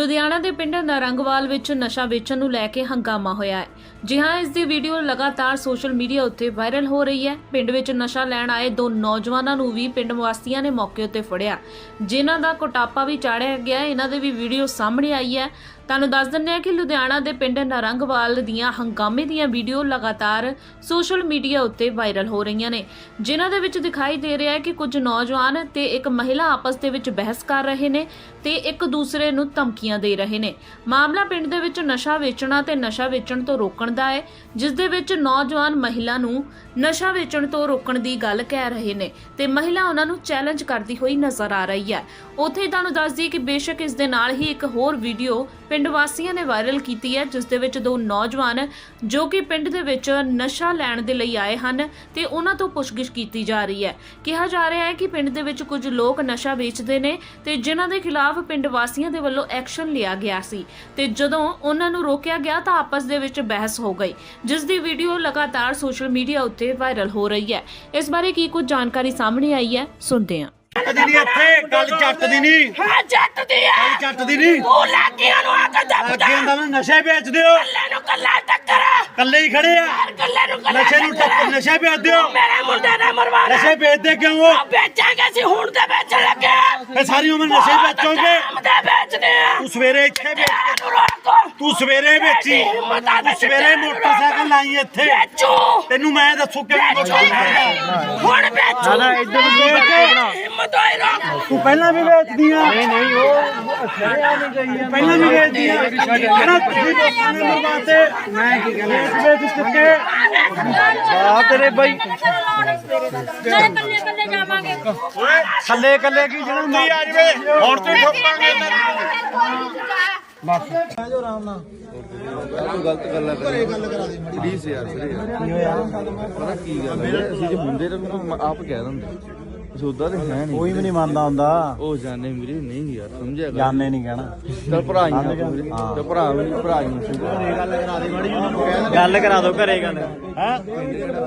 ਲੁਧਿਆਣਾ ਦੇ ਪਿੰਡ ਨਰੰਗਵਾਲ ਵਿੱਚ ਨਸ਼ਾ ਵੇਚਣ ਨੂੰ ਲੈ ਕੇ ਹੰਗਾਮਾ ਹੋਇਆ ਹੈ। ਜੀ ਹਾਂ, ਇਸ ਦੀ ਵੀਡੀਓ ਲਗਾਤਾਰ ਸੋਸ਼ਲ ਮੀਡੀਆ ਉੱਤੇ ਵਾਇਰਲ ਹੋ ਰਹੀ ਹੈ। ਪਿੰਡ ਵਿੱਚ ਨਸ਼ਾ ਲੈਣ ਆਏ ਦੋ ਨੌਜਵਾਨਾਂ ਨੂੰ ਵੀ ਪਿੰਡ ਵਾਸੀਆਂ ਨੇ ਮੌਕੇ ਉੱਤੇ ਫੜਿਆ। ਜਿਨ੍ਹਾਂ ਦਾ ਕੋਟਾਪਾ ਵੀ ਚਾੜਿਆ ਗਿਆ ਇਹਨਾਂ ਦੇ ਵੀ ਵੀਡੀਓ ਸਾਹਮਣੇ ਆਈ ਹੈ। ਤੁਹਾਨੂੰ ਦੱਸ ਦਿੰਦੇ ਹਾਂ ਕਿ ਲੁਧਿਆਣਾ ਦੇ ਪਿੰਡ ਨਰੰਗਵਾਲ ਦੀਆਂ ਹੰਗਾਮੇ ਦੀਆਂ ਵੀਡੀਓ ਲਗਾਤਾਰ ਸੋਸ਼ਲ ਮੀਡੀਆ ਉੱਤੇ ਵਾਇਰਲ ਹੋ ਰਹੀਆਂ ਨੇ। ਜਿਨ੍ਹਾਂ ਦੇ ਵਿੱਚ ਦਿਖਾਈ ਦੇ ਰਿਹਾ ਹੈ ਕਿ ਕੁਝ ਨੌਜਵਾਨ ਤੇ ਇੱਕ ਮਹਿਲਾ ਆਪਸ ਦੇ ਵਿੱਚ ਬਹਿਸ ਕਰ ਰਹੇ ਨੇ ਤੇ ਇੱਕ ਦੂਸਰੇ ਨੂੰ ਧਮਕੀਆਂ ਦੇ ਰਹੇ ਨੇ। ਮਾਮਲਾ ਪਿੰਡ ਦੇ ਵਿੱਚ ਨਸ਼ਾ ਵੇਚਣਾ ਤੇ ਨਸ਼ਾ ਵੇਚਣ ਤੋਂ ਰੋਕਣ ਦਾ ਹੈ, ਜਿਸ ਦੇ ਵਿੱਚ ਨੌਜਵਾਨ ਮਹਿਲਾ ਨੂੰ ਨਸ਼ਾ ਵੇਚਣ ਤੋਂ ਰੋਕਣ ਦੀ ਗੱਲ ਕਹਿ ਰਹੇ ਨੇ ਤੇ ਮਹਿਲਾ ਉਹਨਾਂ ਨੂੰ ਚੈਲੰਜ ਕਰਦੀ ਹੋਈ ਨਜ਼ਰ ਆ ਰਹੀ ਹੈ। ਉੱਥੇ ਤੁਹਾਨੂੰ ਦੱਸ ਦਈਏ ਕਿ ਬੇਸ਼ੱਕ ਇਸ ਦੇ ਨਾਲ ਹੀ ਇੱਕ ਹੋਰ ਵੀਡੀਓ ਪਿੰਡ ਵਾਸੀਆਂ ਨੇ ਵਾਇਰਲ ਕੀਤੀ ਹੈ, ਜਿਸ ਦੇ ਵਿੱਚ ਦੋ ਨੌਜਵਾਨ ਜੋ ਕਿ ਪਿੰਡ ਦੇ ਵਿੱਚ ਨਸ਼ਾ ਲੈਣ ਦੇ ਲਈ ਆਏ ਹਨ ਤੇ ਉਹਨਾਂ ਤੋਂ ਪੁੱਛਗਿੱਛ ਕੀਤੀ ਜਾ ਰਹੀ ਹੈ। ਕਿਹਾ ਜਾ ਰਿਹਾ ਹੈ ਕਿ ਪਿੰਡ ਦੇ ਵਿੱਚ ਕੁਝ ਲੋਕ ਨਸ਼ਾ ਵੇਚਦੇ ਨੇ ਤੇ ਜਿਨ੍ਹਾਂ ਦੇ ਖਿਲਾਫ ਪਿੰਡ ਵਾਸੀਆਂ ਦੇ ਵੱਲੋਂ ਐਕਸ਼ਨ ਲਿਆ ਗਿਆ ਸੀ ਤੇ ਜਦੋਂ ਉਹਨਾਂ ਨੂੰ ਰੋਕਿਆ ਗਿਆ ਤਾਂ ਆਪਸ ਦੇ ਵਿੱਚ ਬਹਿਸ ਹੋ ਗਈ, ਜਿਸ ਦੀ ਵੀਡੀਓ ਲਗਾਤਾਰ ਸੋਸ਼ਲ ਮੀਡੀਆ ਉੱਤੇ ਵਾਇਰਲ ਹੋ ਰਹੀ ਹੈ। ਇਸ ਬਾਰੇ ਕੀ ਕੁਝ ਜਾਣਕਾਰੀ ਸਾਹਮਣੇ ਆਈ ਹੈ, ਸੁਣਦੇ ਹਾਂ। ਦੀ ਨਹੀਂ ਇੱਥੇ ਗੱਲ ਜੱਟ ਦੀ ਨਹੀਂ। ਹਾਂ ਜੱਟ ਦੀ ਆ। ਗੱਲ ਜੱਟ ਦੀ ਨਹੀਂ। ਉਹ ਲਾਗੀਆਂ ਨੂੰ ਆ ਕੇ ਦੱਬਦਾ ਹੁੰਦਾ ਮੈਂ ਨਸ਼ੇ ਵੇਚਦੇ ਹੋ ਕੱਲੇ ਨੂੰ ਕੱਲਾ ਟੱਕਰ। ਕੱਲੇ ਹੀ ਖੜੇ ਆ। ਕੱਲੇ ਨੂੰ ਕੱਲਾ ਨਸ਼ੇ ਨੂੰ ਟੱਕਰ। ਨਸ਼ੇ ਵੇਚਦੇ ਹੋ ਮੇਰੇ ਮੁੰਡੇ ਨੇ ਮਰਵਾਣਾ ਨਸ਼ੇ ਵੇਚਦੇ ਕਿਉਂ ਹੋ? ਆ ਵੇਚਾਂਗੇ ਸੀ ਹੁਣ ਤੇ ਵੇਚਣ ਲੱਗੇ। ਫੇ ਸਾਰੀ ਉਮਰ ਨਸ਼ੇ ਵੇਚੋਗੇ। ਵੇਚਦੇ ਆ। ਤੂੰ ਸਵੇਰੇ ਇੱਥੇ ਵੇਚ ਤੂੰ ਸਵੇਰੇ ਵੇਚੀ। ਤੂੰ ਸਵੇਰੇ ਮੋਟਰਸਾਈਕਲ ਲਾਈ ਇੱਥੇ। ਵੇਚੋ। ਤੈਨੂੰ ਮੈਂ ਦੱਸੂ ਕਿਵੇਂ ਮੋਟਰਸਾਈਕਲ ਹੁਣ ਵੇਚੋ। ਨਾ ਇੱਧਰ ਨੂੰ ਵੇਚ। ਤੂੰ ਪਹਿਲਾਂ ਵੀ ਵੇਚਦੀ ਆ ਨਹੀਂ ਨਹੀਂ ਉਹ ਪਹਿਲਾਂ ਵੀ ਵੇਚਦੀ ਆ ਕਹਿੰਦਾ ਤੁਸੀਂ ਲੋਕਾਂ ਨੇ ਮਰਵਾਤੇ ਮੈਂ ਕੀ ਕਹਿੰਦਾ? ਵੇਚ ਵੇਚ ਚੁੱਕੇ। ਆ ਤੇਰੇ ਬਾਈ। ਨਾਲੇ ਕੱਲੇ ਕੱਲੇ ਜਾਵਾਂਗੇ। ਥੱਲੇ ਕੱਲੇ ਕੀ ਜਿਹੜਾ ਨਹੀਂ ਆ ਜਵੇ। ਹੁਣ ਤੇ ਠੋਕਾਂਗੇ ਗਲਤ ਗੱਲਾਂ ਕਰੀ। ਗੱਲ ਕਰਾ ਦੇ। ਪਲੀਜ਼ ਯਾਰ ਵੀਰੇ ਕੀ ਹੋਇਆ? ਪਤਾ ਕੀ ਗੱਲ ਹੈ? ਅਸੀਂ ਜੇ ਹੁੰਦੇ ਤਾਂ ਮੈਨੂੰ ਆਪ ਕਹਿ ਦਿੰਦੇ। ਅਸੀਂ ਉਦਾਂ ਤੇ ਹੈ ਨਹੀਂ। ਕੋਈ ਵੀ ਨਹੀਂ ਮੰਨਦਾ ਹੁੰਦਾ। ਉਹ ਜਾਣੇ ਵੀਰੇ ਨਹੀਂ ਯਾਰ ਸਮਝਿਆ ਕਰ। ਜਾਣੇ ਨਹੀਂ ਕਹਿਣਾ। ਚਲ ਭਰਾ ਹੀ ਆ ਤੂੰ ਵੀਰੇ। ਤੇ ਭਰਾ ਵੀ ਭਰਾ ਹੀ ਸੀ। ਗੱਲ ਕਰਾ ਦੋ ਘਰੇ ਗੱਲ। ਹੈ?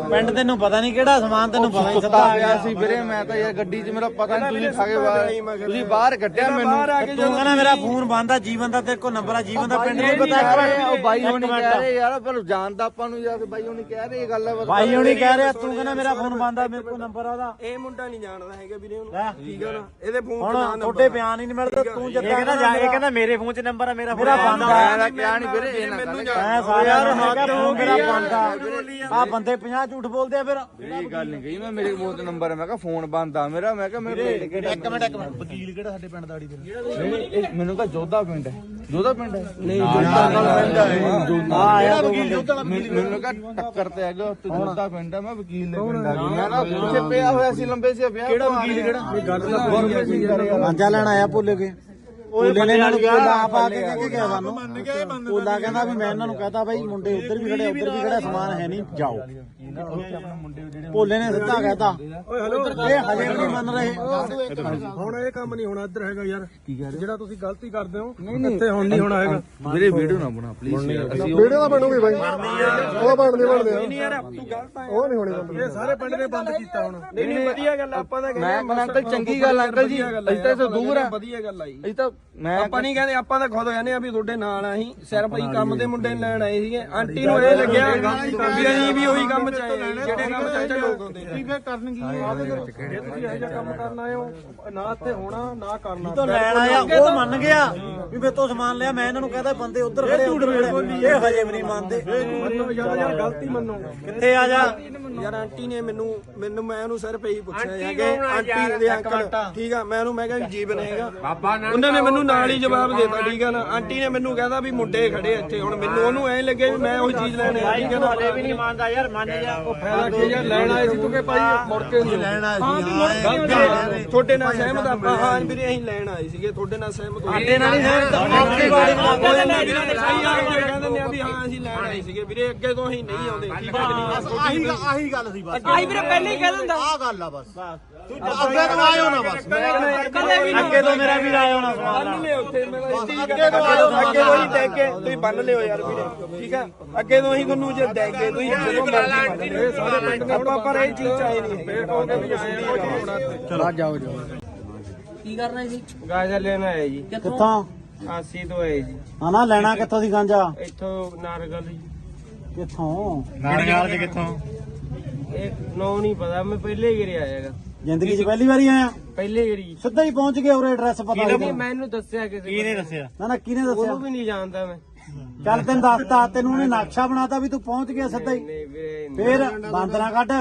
ਪਿੰਡ ਤੈਨੂੰ ਪਤਾ ਨਹੀਂ ਕਿਹੜਾ ਸਮਾਨ ਤੈਨੂੰ ਪਤਾ ਨਹੀਂ ਸੁੱਤਾ ਪਿਆ ਸੀ ਵੀਰੇ ਮੈਂ ਤਾਂ ਯਾਰ ਗੱਡੀ 'ਚ ਮੇਰਾ ਪਤਾ ਨਹੀਂ ਤੁਸੀਂ ਖਾਗੇ ਬਾਹਰ ਤੁਸੀਂ ਬਾਹਰ ਕੱਢਿਆ ਮੈਨੂੰ। ਤੂੰ ਕਹਿੰਦਾ ਮੇਰਾ ਫੋਨ ਬੰਦ ਆ ਜੀਵਨ ਦਾ ਤੇਰੇ ਕੋਲ ਨੰਬਰ ਆ ਜੀਵਨ ਦਾ ਪਿੰਡ ਨੂੰ ਪਤਾ ਉਹ ਬਾਈ ਹੋਣੀ। ਕਹਿ ਰਹੇ ਯਾਰ ਪਰ ਜਾਣਦਾ ਆਪਾਂ ਨੂੰ ਯਾਰ ਬਾਈ ਹੋਣੀ ਕਹਿ ਰਹੇ ਇਹ ਗੱਲ ਭਾਈ ਹੁਣੀ ਕਹਿ ਰਿਹਾ ਤੂੰ ਕਹਿੰਦਾ ਮੇਰਾ ਫੋਨ ਬੰਦ ਆ ਮੇਰੇ ਕੋਲ ਨੰਬਰ ਆ ਉਹਦਾ। ਇਹ ਮੁੰਡਾ ਨਹੀਂ ਜਾਣਦਾ ਹੈਗਾ ਵੀਰੇ ਉਹਨੂੰ। ਠੀਕ ਹੈ ਨਾ? ਇਹਦੇ ਫੋਨ ਹੁਣ ਤੁਹਾਡੇ ਬਿਆਨ ਹੀ ਨਹੀਂ ਮਿਲਦੇ ਤੂੰ ਜੱਦਾ ਕਹਿੰਦਾ ਜਾ ਇਹ ਕਹਿੰਦਾ ਮੇਰੇ ਫੋਨ 'ਚ ਨੰਬਰ ਆ ਮੇਰਾ ਫੋਨ ਬੰਦ ਆ। ਮੈਂ ਤਾਂ ਕਿਹਾ ਨਹੀਂ ਵੀਰੇ ਇਹ ਨਾ ਗੱਲ ਮੈਂ ਸਾਰਿਆਂ ਨੂੰ ਕਿਹਾ ਫੋਨ ਮੇਰਾ ਬੰਦ। ਆ ਆ ਬੰਦੇ 50 ਝੂਠ ਬੋਲਦੇ ਆ ਫਿਰ। ਇਹ ਗੱਲ ਨਹੀਂ ਕਹੀ ਮੈਂ ਮੇਰੇ ਕੋਲ ਤੇ ਨੰਬਰ ਹੈ ਮੈਂ ਕਿਹਾ ਫੋਨ ਬੰਦ ਆ ਮੇਰਾ ਮੈਂ ਕਿਹਾ ਮੇਰੇ ਪਿੰਡ ਕਿਹੜਾ ਇੱਕ ਮਿੰਟ ਇੱਕ ਮਿੰਟ। ਵਕੀਲ ਕਿਹੜਾ ਸਾਡੇ ਪਿੰਡ ਦਾ ਨਹੀਂ, ਇਹ ਮੈਨੂੰ ਤਾਂ ਜੋਧਾ ਪਿੰਡ ਹੈ। ਜੋਧਾ ਪਿੰਡ ਹੈ? ਨਹੀਂ ਜੋਧਾ ਪਿੰਡ ਹੈ ਜੋਧਾ ਆਇਆ ਵਕੀਲ ਜੋਧਾ ਮੈਨੂੰ ਕਹਾ ਟੱਕਰ ਤੇ ਹੈਗਾ ਤੇ ਜੋਧਾ ਪਿੰਡ ਹੈ ਮੈਂ ਵਕੀਲ ਦੇ ਪਿੰਡ ਆ ਮੈਂ ਨਾ ਪਿੱਛੇ ਪਿਆ ਹੋਇਆ ਸੀ ਲੰਬੇ ਸੇ ਪਿਆ ਕਿਹੜਾ ਵਕੀਲ ਕਿਹੜਾ? ਇਹ ਗੱਲ ਸਿੰਘ ਯਾਰ ਮਾਂਜਾ ਲੈਣ ਆਇਆ ਭੁੱਲ ਗਏ। ਭੁੱਲੇ ਨੇ ਇਹਨਾਂ ਨੂੰ ਕੋਲਾ ਆਪ ਆ ਕੇ ਕਹਿ ਕੇ ਗਿਆ ਸਾਨੂੰ। ਕੋਲਾ ਕਹਿੰਦਾ ਵੀ ਮੈਂ ਇਹਨਾਂ ਨੂੰ ਕਹਤਾ ਬਾਈ ਮੁੰਡੇ ਉੱਧਰ ਵੀ ਖੜੇ ਉੱਧਰ ਵੀ ਖੜਾ ਸਮਾਨ ਹੈ ਨਹੀਂ ਜਾਓ। ਭੋਲੇ ਨੇ ਸਿੱਧਾ ਕਹਿਤਾ। ਇਹ ਹਜੇ ਵੀ ਨਹੀਂ ਮੰਨ ਰਹੇ। ਹੁਣ ਇਹ ਕੰਮ ਨਹੀਂ ਹੋਣਾ ਇੱਧਰ ਹੈਗਾ ਯਾਰ। ਜਿਹੜਾ ਤੁਸੀਂ ਗਲਤੀ ਕਰਦੇ ਹੋ ਇੱਥੇ ਹੁਣ ਨਹੀਂ ਹੋਣਾ ਹੈਗਾ। ਵੀਰੇ ਵੀਡੀਓ ਨਾ ਬਣਾ ਪਲੀਜ਼ ਅਸੀਂ ਵੀਡੀਓ ਤਾਂ ਬਣੂਗੀ ਬਾਈ। ਉਹ ਬਣਦੇ ਬਣਦੇ ਨਹੀਂ ਯਾਰ ਤੂੰ ਗਲਤ ਆ ਉਹ ਨਹੀਂ ਹੋਣੀ ਬੰਦ। ਇਹ ਸਾਰੇ ਪਿੰਡ ਨੇ ਬੰਦ ਕੀਤਾ ਹੁਣ। ਨਹੀਂ ਨਹੀਂ ਵਧੀਆ ਗੱਲ ਆਪਾਂ ਤਾਂ ਮੈਂ ਮੈਂ ਅੰਕਲ ਚੰਗੀ ਗੱਲ ਅੰਕਲ ਜੀ। ਅਸੀਂ ਤਾਂ ਦੂਰ ਆ। ਵਧੀਆ ਗੱਲ ਆਈ ਅਸੀਂ ਤਾਂ ਮੈਂ ਆਪਾਂ ਨਹੀਂ ਕਹਿੰਦੇ ਆਪਾਂ ਤਾਂ ਖੁਦ ਕਹਿੰਦੇ ਆ ਵੀ ਤੁਹਾਡੇ ਨਾਲ ਆ ਅਸੀਂ। ਸਿਰਫ ਅਸੀਂ ਕੰਮ ਦੇ ਮੁੰਡੇ ਨੂੰ ਲੈਣ ਆਏ ਸੀਗੇ। ਆਂਟੀ ਨੂੰ ਇਹ ਲੱਗਿਆ ਵੀ ਅਸੀਂ ਵੀ ਉਹੀ ਕੰਮ ਚ ਆਏ ਸੀ, ਜਿਹੜੇ ਕੰਮ ਚ ਇੱਥੇ ਲੋਕ ਹੁੰਦੇ ਕੀ ਫੇਰ ਕਰਨਗੀ ਜੇ ਤੁਸੀਂ ਇਹੋ ਜਿਹਾ ਕੰਮ ਕਰਨ ਆਏ ਹੋ ਨਾ ਇੱਥੇ ਹੋਣਾ ਨਾ ਕਰਨਾ। ਤੋਂ ਲੈਣ ਆਇਆ ਉਹ ਮੰਨ ਗਿਆ ਵੀ ਮੇਰੇ ਤੋਂ ਸਮਾਨ ਲਿਆ ਮੈਂ ਇਹਨਾਂ ਨੂੰ ਕਹਦਾ ਬੰਦੇ ਉੱਧਰ ਖੜੇ ਇਹ ਹਜੇ ਵੀ ਨਹੀਂ ਮੰਨਦੇ। ਮੰਨੋ ਯਾਰ ਯਾਰ ਗਲਤੀ ਮੰਨੋ। ਕਿੱਥੇ ਆ ਜਾ? ਯਾਰ ਆਂਟੀ ਨੇ ਮੈਨੂੰ ਮੈਨੂੰ ਮੈਂ ਉਹਨੂੰ ਸਿਰਫ ਇਹੀ ਪੁੱਛਿਆ ਕਿ ਆਂਟੀ ਦੇ ਅੰਕਲ। ਠੀਕ ਆ ਮੈਂ ਉਹਨੂੰ ਮੈਂ ਕਿਹਾ ਵੀ ਜੀਵਨ ਹੈਗਾ। ਉਹਨਾਂ ਨੇ ਮੈਨੂੰ ਨਾਲ ਹੀ ਜਵਾਬ ਦੇਤਾ ਠੀਕ ਆ ਨਾ? ਆਂਟੀ ਨੇ ਮੈਨੂੰ ਕਹਿੰਦਾ ਵੀ ਮੁੰਡੇ ਖੜੇ ਆ ਇੱਥੇ। ਹੁਣ ਮੈਨੂੰ ਉਹਨੂੰ ਐਂ ਲੱਗੇ ਵੀ ਮੈਂ ਉਹੀ ਚੀਜ਼ ਲੈਣ ਆਇਆ ਠੀਕ ਆ ਨਾ? ਵੀ ਨਹੀਂ ਮੰਨਦਾ ਯਾਰ ਮੰਨ ਜਾ ਉਹ ਫਾਇਦਾ ਕੀ ਯਾਰ? ਲੈਣ ਆਏ ਸੀ ਕਿਉਂਕਿ ਭਾਈ ਮੁੜ ਕੇ ਨਹੀਂ? ਲੈਣ ਆਏ ਸੀ ਤੁਹਾਡੇ ਨਾਲ ਸਹਿਮਤ ਆਪਾਂ ਹਾਂ ਵੀਰੇ ਅਸੀਂ ਲੈਣ ਆਏ ਸੀਗੇ ਤੁਹਾਡੇ ਨਾਲ ਸਹਿਮਤ ਹੋ ਸਾਡੇ ਨਾਲ ਹੀ ਸਹਿਮਤ ਆ, ਆਪਣੀ ਵਾਰੀ ਨਾਲ ਕੋਈ ਨਾ ਵੀਰੇ ਸਹੀ ਆ ਕੇ ਕਹਿੰਦੇ ਨੇ ਵੀ ਹਾਂ ਅਸੀਂ ਲੈਣ ਆਏ ਸੀਗੇ। ਵੀਰੇ ਅੱਗੇ ਤੋਂ ਅਸੀਂ ਨਹੀਂ ਆਉਂਦੇ ਠੀਕ ਆ ਕਿ ਨਹੀਂ ਆਹੀ ਗੱਲ ਸੀ ਬਸ। ਆਈ ਵੀਰੇ ਪਹਿਲੇ ਹੀ ਕਹਿ ਦਿੰਦਾ। ਆਹ ਗੱਲ ਆ ਬਸ। ਤੂੰ ਅੱਗੇ ਤੋਂ ਆਇਓ ਨਾ ਬਸ। ਅੱਗੇ ਤੋਂ ਮੇਰਾ ਵੀਰ ਆਇਓ ਨਾ ਬੰਨ ਲਿਓ ਉੱਥੇ ਮੈਂ ਅੱਗੇ ਤੋਂ ਅੱਗੇ ਤੋਂ ਹੀ ਡੈਗ ਕੇ ਤੁਸੀਂ ਬੰਨ ਲਿਓ ਯਾਰ ਵੀਰੇ ਠੀਕ ਆ? ਅੱਗੇ ਤੋਂ ਹੀ ਤੁਹਾਨੂੰ ਜੇ ਡੈਗ ਕੇ ਤੁਸੀਂ ਜਦੋਂ ਮਰਜ਼ੀ ਬੰਨ ਲਿਓ। ਸਾਰੇ ਪਿੰਡ ਦੇ ਆਪਾਂ ਪਰ ਇਹ ਚੀਜ਼ ਲੈਣ ਆਏ ਜੀ। ਕਿੱਥੋਂ? ਆਸੀ ਤੋਂ ਆਏ ਜੀ। ਹਾਂ ਨਾ ਲੈਣਾ ਕਿੱਥੋਂ ਸੀ ਗਾਂਜਾ? ਇੱਥੋਂ ਨਾਰਗਲ ਜੀ। ਕਿੱਥੋਂ? ਨਾਰਗਾਲ ਚ ਕਿੱਥੋਂ? ਇਹ ਨੋ ਨਹੀਂ ਪਤਾ ਮੈਂ ਪਹਿਲੇ ਹੀ ਗਰੀ ਆਇਆਗਾ ਜ਼ਿੰਦਗੀ 'ਚ ਪਹਿਲੀ ਵਾਰੀ ਆਇਆ? ਪਹਿਲੇ ਗਰੀ ਸਿੱਧਾ ਹੀ ਪਹੁੰਚ ਗਿਆ ਉਰੇ ਐਡਰੈਸ ਪਤਾ ਨਹੀਂ ਨਹੀਂ ਮੈਨੂੰ ਦੱਸਿਆ ਕਿਸੇ ਕਿਹਨੇ ਨੇ? ਦੱਸਿਆ? ਨਾ ਨਾ ਕਿਹਨੇ ਦੱਸਿਆ? ਉਹਨੂੰ ਵੀ ਨਹੀਂ ਜਾਣਦਾ ਮੈਂ। ਚੱਲ ਤੈਨੂੰ ਦੱਸਤਾ ਤੈਨੂੰ ਉਹਨੇ ਨਕਸ਼ਾ ਬਣਾਤਾ ਵੀ ਤੂੰ ਪਹੁੰਚ ਗਿਆ ਸਿੱਧਾ ਹੀ। ਨਹੀਂ ਵੀਰੇ ਫੇਰ ਬਾਂਦਰਾ ਕੱਢ।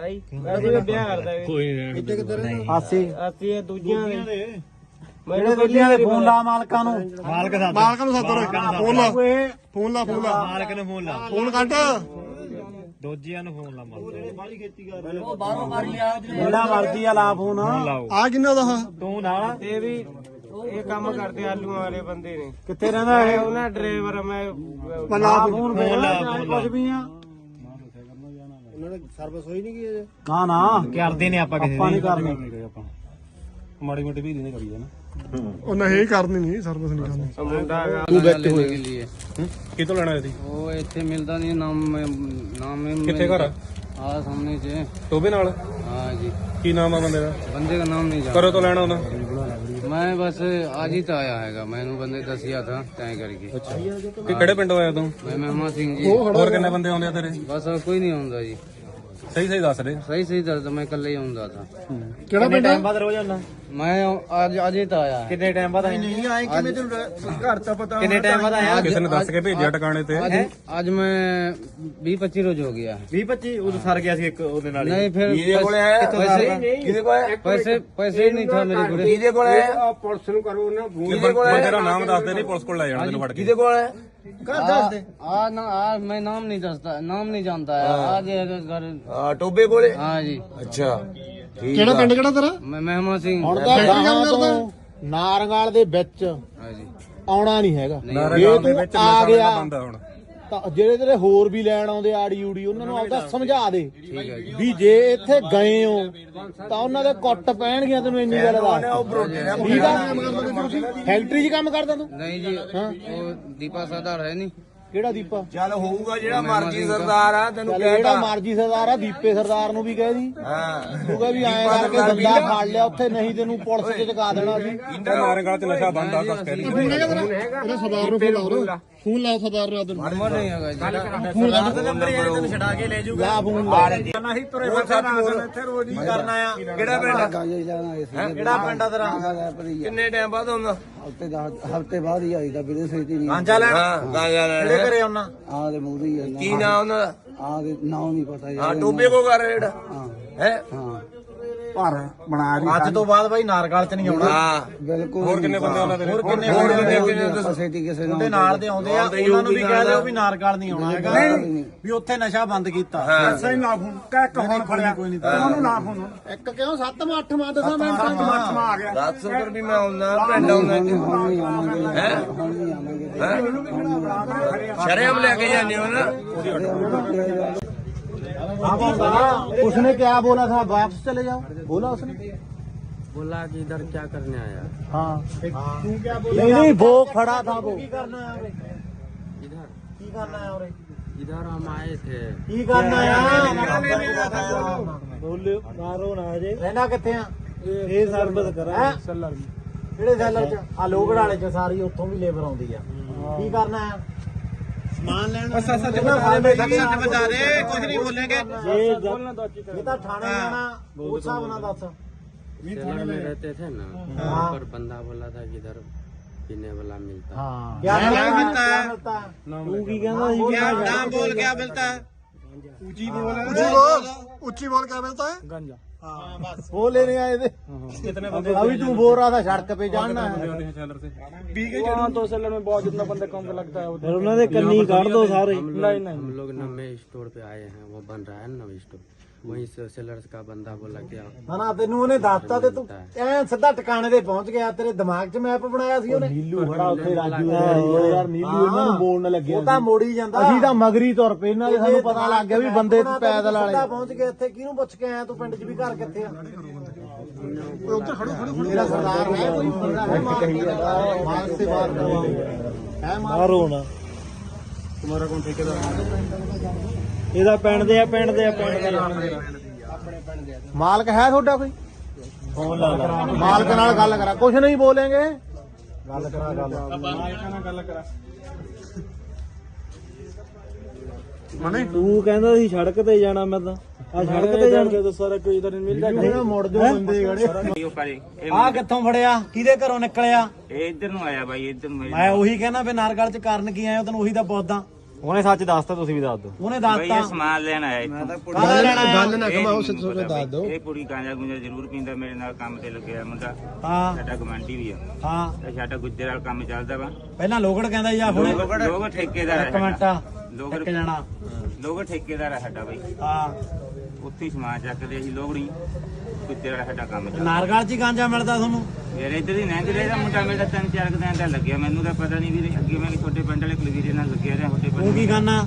ਆਈ ਅਸੀਂ ਤਾਂ ਵਿਆਹ ਕਰਦਾ ਵੀ। ਆਸੀ। ਅਸੀਂ ਇਹ ਦੂਜਿਆਂ ਦੇ। ਜਿਹੜੇ ਮੈਨੂੰ ਦੁਨੀਆ ਦੇ ਫੋਨ ਲਾ ਮਾਲਕਾਂ ਨੂੰ। ਮਾਲਕ ਦਾ ਮਾਲਕ ਨੂੰ ਸੱਦ ਫੋਨ ਲਾ। ਫੋਨ ਲਾ ਫੋਨ ਲਾ। ਮਾਲਕ ਨੂੰ ਫੋਨ ਲਾ। ਫੋਨ ਕੱਟ ਦੋਜੀਆਂ ਨੂੰ ਫੋਨ ਲਾ ਮਾਲਕ ਜਿਹੜਾ ਮਰਜ਼ੀ ਆ ਲਾ ਫੋਨ। ਆ ਕਿੰਨਾ ਦਾ? ਤੂੰ ਨਾਲ ਇਹ ਵੀ ਇਹ ਕੰਮ ਕਰਦੇ ਆਲੂਆਂ ਵਾਲੇ ਬੰਦੇ ਨੇ। ਕਿੱਥੇ ਰਹਿੰਦਾ ਇਹ? ਉਹਨਾਂ ਡਰਾਈਵਰ ਮੈਂ ਲਾ ਫੋਨ ਫੋਨ ਲਾ ਕੁਝ ਵੀ ਆ। ਉਹਨਾਂ ਨੇ ਸਰਵਿਸ ਹੋਈ ਨਹੀਂ ਕੀ ਨਾ ਨਾ। ਕਰਦੇ ਨੇ ਆਪਾਂ ਕਿਸੇ ਆਪਾਂ ਨਹੀਂ ਕਰਨੀ ਮਾੜੀ ਮੋਟੀ ਵੀ ਨਹੀਂ ਕਰੀਏ ਨਾ ਉਹ ਨਹੀਂ ਕਰਨੀ ਨਹੀਂ ਸਰਵਿਸ ਨਹੀਂ ਕਰਨੀ। ਤੂੰ ਬੈਠੇ ਕੇ ਲਈ ਕਿਤੋਂ ਲੈਣਾ ਸੀ ਉਹ ਇੱਥੇ ਮਿਲਦਾ ਨਹੀਂ ਨਾਮ ਨਾਮ ਕਿੱਥੇ ਘਰ ਆ? ਸਾਹਮਣੇ ਜੇ। ਟੋਬੇ ਨਾਲ? ਹਾਂ ਜੀ। ਕੀ ਨਾਮ ਆ ਬੰਦੇ ਦਾ? ਬੰਦੇ ਦਾ ਨਾਮ ਨਹੀਂ ਜਾਣਦਾ ਕਰੋ ਤੋਂ ਲੈਣਾ ਉਹਨਾਂ ਮੈਂ ਬਸ ਅੱਜ ਹੀ ਤਾਂ ਆਇਆ ਹੈਗਾ। ਮੈਨੂੰ ਬੰਦੇ ਦੱਸਿਆ ਤਾਂ ਤੈਂ ਕਰਕੇ। ਕਿ ਕਿਹੜੇ ਪਿੰਡੋਂ ਆਇਆ ਤੂੰ? ਮੈਂ ਮਹਿਮਾ ਸਿੰਘ ਜੀ। ਹੋਰ ਕਿੰਨੇ ਬੰਦੇ ਆਉਂਦੇ ਆ ਤੇਰੇ? ਬਸ ਕੋਈ ਨਹੀਂ ਆਉਂਦਾ ਜੀ। ਸਹੀ ਸਹੀ ਦੱਸ ਰਹੇ। ਸਹੀ ਸਹੀ ਦੱਸਦਾ ਮੈਂ ਇਕੱਲੇ ਹੀ ਆਉਂਦਾ ਥਾ ਕਿਹੜਾ ਪਿੰਡ ਟਾਈਮ ਬਾਅਦ ਰੋਜ਼ ਆਉਣਾ? ਮੈਂ ਅੱਜ ਅਜੇ ਤਾਂ ਆਇਆ। ਕਿੰਨੇ ਟਾਈਮ ਬਾਅਦ ਆਇਆ? ਨਹੀਂ ਆਏ ਕਿਵੇਂ ਤੈਨੂੰ ਘਰ ਤਾਂ ਪਤਾ ਕਿੰਨੇ ਟਾਈਮ ਬਾਅਦ ਆਇਆ? ਕਿਸੇ ਨੇ ਦੱਸ ਕੇ ਭੇਜਿਆ ਟਿਕਾਣੇ ਤੇ। ਅੱਜ ਮੈਂ 20 25 ਰੋਜ਼ ਹੋ ਗਿਆ। 20 25 ਉਦੋਂ ਸਰ ਗਿਆ ਸੀ ਇੱਕ ਉਹਦੇ ਨਾਲ ਨਹੀਂ ਫਿਰ ਇਹਦੇ ਕੋਲ ਆਇਆ ਪੈਸੇ ਕਿਹਦੇ ਕੋਲ ਆਇਆ? ਪੈਸੇ ਪੈਸੇ ਨਹੀਂ ਥਾ ਮੇਰੇ ਕੋਲ। ਇਹਦੇ ਕੋਲ ਆਇਆ? ਪੁਲਿਸ ਨੂੰ ਕਰੋ ਨਾ ਫੋਨ ਤੇਰਾ ਨਾਮ ਦੱਸਦੇ ਨਹੀਂ ਪੁਲਿਸ ਕੋਲ ਲੈ ਜਾਣਾ ਤੈਨੂੰ ਫੜ ਕੇ। ਕਿਹਦੇ ਕੋਲ ਆਇਆ? ਮੈਂ ਨਾਮ ਨਹੀਂ ਦੱਸਦਾ ਨਾਮ ਨਹੀਂ ਜਾਣਦਾ। ਸਿੰਘ। ਹੁਣ ਨਾਰਗਾਲ ਦੇ ਵਿੱਚ ਆਉਣਾ ਨਹੀਂ ਹੈਗਾ। ਇਹ ਤੂੰ ਆ ਗਿਆ ਤਾਂ ਜਿਹੜੇ ਜਿਹੜੇ ਹੋਰ ਵੀ ਲੈਣ ਆਉਂਦੇ ਆੜੀ ਊੜੀ ਉਹਨਾਂ ਨੂੰ ਆਪਦਾ ਸਮਝਾ ਦੇ ਵੀ ਜੇ ਇੱਥੇ ਗਏ ਹੋ ਤਾਂ ਉਹਨਾਂ ਦੇ ਕੁੱਟ ਪੈਣਗੀਆਂ ਤੈਨੂੰ ਇੰਨੀ ਗੱਲ ਦਾ। ਠੀਕ ਆ? ਫੈਕਟਰੀ 'ਚ ਕੰਮ ਕਰਦਾ ਤੂੰ? ਨਹੀਂ ਜੀ ਉਹ ਦੀਪਾ ਸਾਧਾਰ ਹੈ ਨਹੀਂ। ਕਿਹੜਾ ਦੀਪਾ? ਚੱਲ ਹੋਊਗਾ ਜਿਹੜਾ ਮਰਜ਼ੀ ਸਰਦਾਰ ਆ ਤੈਨੂੰ ਕਹਿ ਜਿਹੜਾ ਮਰਜ਼ੀ ਸਰਦਾਰ ਆ ਦੀਪੇ ਸਰਦਾਰ ਨੂੰ ਵੀ ਕਹਿ ਦੀ। ਹਾਂ। ਤੂੰ ਕਹ ਵੀ ਐਂ ਕਰਕੇ ਬੰਦਾ ਫੜ ਲਿਆ ਉੱਥੇ ਨਹੀਂ ਤੈਨੂੰ ਪੁਲਿਸ 'ਚ ਚਕਾ ਦੇਣਾ ਸੀ ਇੰਦਰ ਨਾਰੰਗਲ 'ਚ ਨਸ਼ਾ ਬੰਦ ਆ ਦੱਸ ਕਹਿ ਸਰਦਾਰ ਨੂੰ ਫੋਨ ਲਾਓ ਫੋਨ ਲਾਓ ਖਬਰਦਾਰ ਨੂੰ ਨੰਬਰ ਨਹੀਂ ਹੈਗਾ ਜੀ। ਫੋਨ ਲਾ ਦੇ ਨੰਬਰ ਇਹ ਤੈਨੂੰ ਛਡਾ ਕੇ ਲੈ ਜਾਊਗਾ। ਲਾ ਫੋਨ। ਲਾ ਕਰਨਾ ਹੀ ਤੁਰੇ ਫਿਰਦਾ ਨਾ। ਇੱਥੇ ਰੋਜ਼ ਕਰਨਾ ਆ। ਕਿਹੜਾ ਪਿੰਡ ਕਿਹੜਾ ਪਿੰਡ ਆ ਤੇਰਾ? ਕਿੰਨੇ ਟਾਈਮ ਬਾਅਦ ਆਉਂਦਾ? ਹਫ਼ਤੇ ਦਾ ਹਫ਼ਤੇ ਬਾਅਦ ਹੀ ਆਈਦਾ ਵੀਰੇ ਸੇਤੀ ਨਹੀਂ ਗਾਂਜਾ ਲੈਣ? ਗਾਂਜਾ ਲੈਣ। ਕਿਹੜੇ ਘਰੇ ਆਉਣਾ? ਆ ਦੇ ਮੂਰੀ ਕੀ ਨਾਮ ਉਹਨਾਂ ਦਾ? ਆ ਦੇ ਨਾਮ ਨਹੀਂ ਪਤਾ ਯਾਰ। ਟੋਬੇ ਕੋ ਕਰ ਜਿਹੜਾ ਹੈ? ਹਾਂ। ਭਰ ਬਣਾ ਰਹੀ ਅੱਜ ਤੋਂ ਬਾਅਦ ਬਾਈ ਨਾਰਗਲ ਚ ਨਹੀਂ ਆਉਣਾ। ਹਾਂ ਬਿਲਕੁਲ ਹੋਰ ਕਿੰਨੇ ਬੰਦੇ ਉਹਨਾਂ ਦੇ ਹੋਰ ਕਿੰਨੇ ਹੋਰ ਬੰਦੇ ਸੋਸਾਇਟੀ ਕਿਸੇ ਨਾਲ ਉਹਦੇ ਨਾਲ ਦੇ ਆਉਂਦੇ ਆ ਉਹਨਾਂ ਨੂੰ ਵੀ ਕਹਿ ਦਿਓ ਵੀ ਨਾਰਗਲ ਨਹੀਂ ਆਉਣਾ ਹੈਗਾ। ਵੀ ਉੱਥੇ ਨਸ਼ਾ ਬੰਦ ਕੀਤਾ। ਐਸਾ ਹੀ ਨਾ ਫੋਨ ਕਹਿ ਕਹਣ ਫੜਿਆ। ਕੋਈ ਨਹੀਂ। ਉਹਨਾਂ ਨੂੰ ਨਾ ਫੋਨ ਇੱਕ ਕਿਉਂ? 7ਵਾਂ 8ਵਾਂ ਦੱਸਾਂ ਮੈਂ 7ਵਾਂ 8ਵਾਂ ਆ ਗਿਆ। 10 ਰੁਪਏ ਵੀ ਮੈਂ ਆਉਣਾ ਪਿੰਡ ਆਉਣਾ ਹੈ? ਸ਼ਰੇਮ ਲੈ ਕੇ ਜਾਂਦੇ ਹੋ ਨਾ। उसने क्या बोला था वापस चले जाओ बोला उसने बोला कि इधर क्या करने आया हाँ तू क्या बोला नहीं नहीं वो खड़ा था वो की करना है उरे इधर की करना है उरे इधर हम आए थे ਕੀ ਕਰਨਾ ਆ ਬੋਲੇ ਮਾਰੋ ਨਾ ਜੇ ਰਹਿਣਾ ਕਿੱਥੇ ਆ ਇਹ ਸਰਵਿਸ ਕਰਾਂ ਸੈਲਰ ਕਿਹੜੇ ਸੈਲਰ ਚ ਆ ਲੋਗੜ ਵਾਲੇ ਚ ਸਾਰੀ ਉੱਥੋਂ ਵੀ ਲੇਬਰ ਆਉਂਦੀ ਆ ਕੀ ਕਰਨਾ ਆ ਸਮਾਨ ਲੈਣ ਅੱਛਾ ਅੱਛਾ ਸੱਚ ਬਤਾ ਦੇ ਕੁਝ ਨਹੀਂ ਬੋਲੇਗੇ ਇਹ ਤਾਂ ਥਾਣੇ ਜਾਣਾ ਉਸ ਹਿਸਾਬ ਨਾਲ ਦੱਸ सेलर में रहते थे ना वहाँ पर बंदा बोला था कि इधर पीने वाला मिलता है हाँ क्या क्या मिलता है तू की कहना ਸੀ क्या नाम बोल क्या मिलता है ਉੱਚੀ ਬੋਲ ਉੱਚੀ ਬੋਲ ਕਿਆ ਮਿਲਦਾ ਹੈ ਗੰਜਾ हाँ बस वो लेने आए थे कितने बंदे अभी तू बोल रहा था सड़क पे जानना है वहाँ तो सेलर में बहुत जितना बंदे कम लगता है फिर उन्होंने कन्नी काट दो सारे नहीं नहीं हम लोग नवे स्टोर पे आए हैं वो बन रहा है ना नवे स्टोर वहीं से सेलर्स का बंदा बोला कि आप ਨਾ ਨਾ ਤੈਨੂੰ ਉਹਨੇ ਦੱਸਤਾ ਤੇ ਤੂੰ ਐ ਸਿੱਧਾ ਟਿਕਾਣੇ ਤੇ ਪਹੁੰਚ ਗਿਆ ਤੇਰੇ ਦਿਮਾਗ 'ਚ ਮੈਪ ਬਣਾਇਆ ਸੀ ਉਹਨੇ ਨੀਲੂ ਖੜਾ ਉੱਥੇ ਰਾਜੂ ਯਾਰ ਨੀਲੂ ਇਹਨਾਂ ਨੂੰ ਬੋਲਣ ਲੱਗਿਆ ਉਹ ਤਾਂ ਮੋੜੀ ਜਾਂਦਾ ਅਸੀਂ ਤਾਂ ਮਗਰੀ ਤੁਰ ਪਏ ਇਹਨਾਂ ਦੇ ਸਾਨੂੰ ਪਤਾ ਲੱਗ ਗਿਆ ਵੀ ਬੰਦੇ ਪੈਦਲ ਵਾਲੇ ਸਿੱਧਾ ਪਹੁੰਚ ਗਏ ਇੱਥੇ ਕਿਹਨੂੰ ਪੁੱਛ ਕੇ ਆਇਆ ਤੂੰ ਪਿੰਡ 'ਚ ਵੀ ਘਰ ਕਿੱਥੇ ਆ ਉੱਧਰ ਖੜੋ ਖੜੋ ਮੇਰਾ ਸਰਦਾਰ ਹੈ ਕੋਈ ਮਾਨ ਸੇ ਬਾਤ ਕਰਵਾਓ ਹੈ ਮਾਰੋ ਨਾ ਤੁਹਾਡਾ ਕੋਣ ਠੇਕੇਦਾਰ ਇਹਦਾ ਪਿੰਡ ਦੇ ਆ ਪਿੰਡ ਦੇ ਆ ਪਿੰਡ ਦੇ ਮਾਲਕ ਹੈ ਤੁਹਾਡਾ ਕੋਈ? ਫੋਨ ਲਾ ਮਾਲਕ ਨਾਲ ਗੱਲ ਕਰਾ। ਕੁਝ ਨਹੀਂ ਬੋਲेंगे ਗੱਲ ਕਰਾ ਗੱਲ ਮਨੇ? ਤੂੰ ਕਹਿੰਦਾ ਸੀ ਸੜਕ ਤੇ ਜਾਣਾ ਮੈਂ ਤਾਂ। ਆ ਸੜਕ ਤੇ ਜਾਣ ਕੇ ਸਾਰਾ ਕੋਈ ਇਧਰ ਨਹੀਂ ਮਿਲਦਾ। ਮੁੜ ਜੋ ਬੰਦੇ ਖੜੇ। ਆ ਕਿੱਥੋਂ ਫੜਿਆ? ਕਿਹਦੇ ਘਰੋਂ ਨਿਕਲਿਆ? ਇਹ ਇੱਧਰ ਨੂੰ ਆਇਆ ਬਾਈ ਇੱਧਰ ਨੂੰ ਮੈਂ ਉਹੀ ਕਹਿੰਦਾ ਵੀ ਨਾਰਗਲ ਚ ਕਾਰਨ ਕੀ ਆਇਆ ਤੈਨੂੰ ਉਹੀ ਤਾਂ ਪੁੱਛਦਾ। ਉਹਨੇ ਸੱਚ ਦੱਸਤਾ ਤੁਸੀਂ ਵੀ ਦੱਸ ਦਿਓ। ਉਹਨੇ ਬਾਈ ਇਹ ਦੱਸਤਾ ਸਮਾਨ ਲੈਣ ਆਇਆ ਇੱਥੇ। ਲੈਣਾ ਆ? ਗੱਲ ਨਾ ਕਮਾ ਉਸ ਤੋਂ ਦੱਸ ਦਿਓ। ਇਹ ਕੁੜੀ ਗਾਂਜਾ ਗੁੰਜਾ ਜ਼ਰੂਰ ਪੀਂਦਾ ਮੇਰੇ ਨਾਲ ਕੰਮ ਤੇ ਲੱਗਿਆ ਮੁੰਡਾ। ਹਾਂ। ਸਾਡਾ ਗਵਾਂਢੀ ਵੀ ਆ। ਹਾਂ। ਤੇ ਸਾਡਾ ਗੁੱਜਰ ਵਾਲਾ ਕੰਮ ਚੱਲਦਾ ਵਾ। ਪਹਿਲਾਂ ਲੋਗੜ ਕਹਿੰਦਾ ਜੀ ਆ ਹੁਣੇ ਲੋਕ ਲੋਕ ਠੇਕੇਦਾਰ ਇੱਕ ਹੈ ਮਿੰਟ ਸਾਡਾ। ਇੱਕ ਜਣਾ। ਲੋਕ ਠੇਕੇਦਾਰ ਹੈ ਸਾਡਾ ਬਾਈ। ਹਾਂ। ਉੱਥੇ ਹੀ ਸਮਾਨ ਚੱਕਦੇ ਅਸੀਂ ਲੋਗੜੀ ਗੁੱਜਰ ਵਾਲਾ ਸਾਡਾ ਕੰਮ ਚੱਲਦਾ ਨਾਰਗਲ ਚ ਹੀ ਗਾਂਜਾ ਮਿਲਦਾ ਤੁਹਾਨੂੰ? ਮੇਰੇ ਇੱਧਰ ਹੀ ਨਹਿੰਗ ਰਿਹਾ ਦਾ ਮੁੰਡਾ ਮੇਰਾ ਤਿੰਨ ਚਾਰ ਕੁ ਦਿਨ ਦਾ ਲੱਗਿਆ ਮੈਨੂੰ ਤਾਂ ਪਤਾ ਨਹੀਂ ਵੀਰੇ ਅੱਗੇ ਮੈਂ ਛੋਟੇ ਪਿੰਡ ਵਾਲੇ ਕੁਲਵੀਰੇ ਨਾਲ ਲੱਗਿਆ ਰਿਹਾ ਛੋਟੇ ਤੂੰ ਕੀ ਪਿੰਡ ਖਾਨਾ?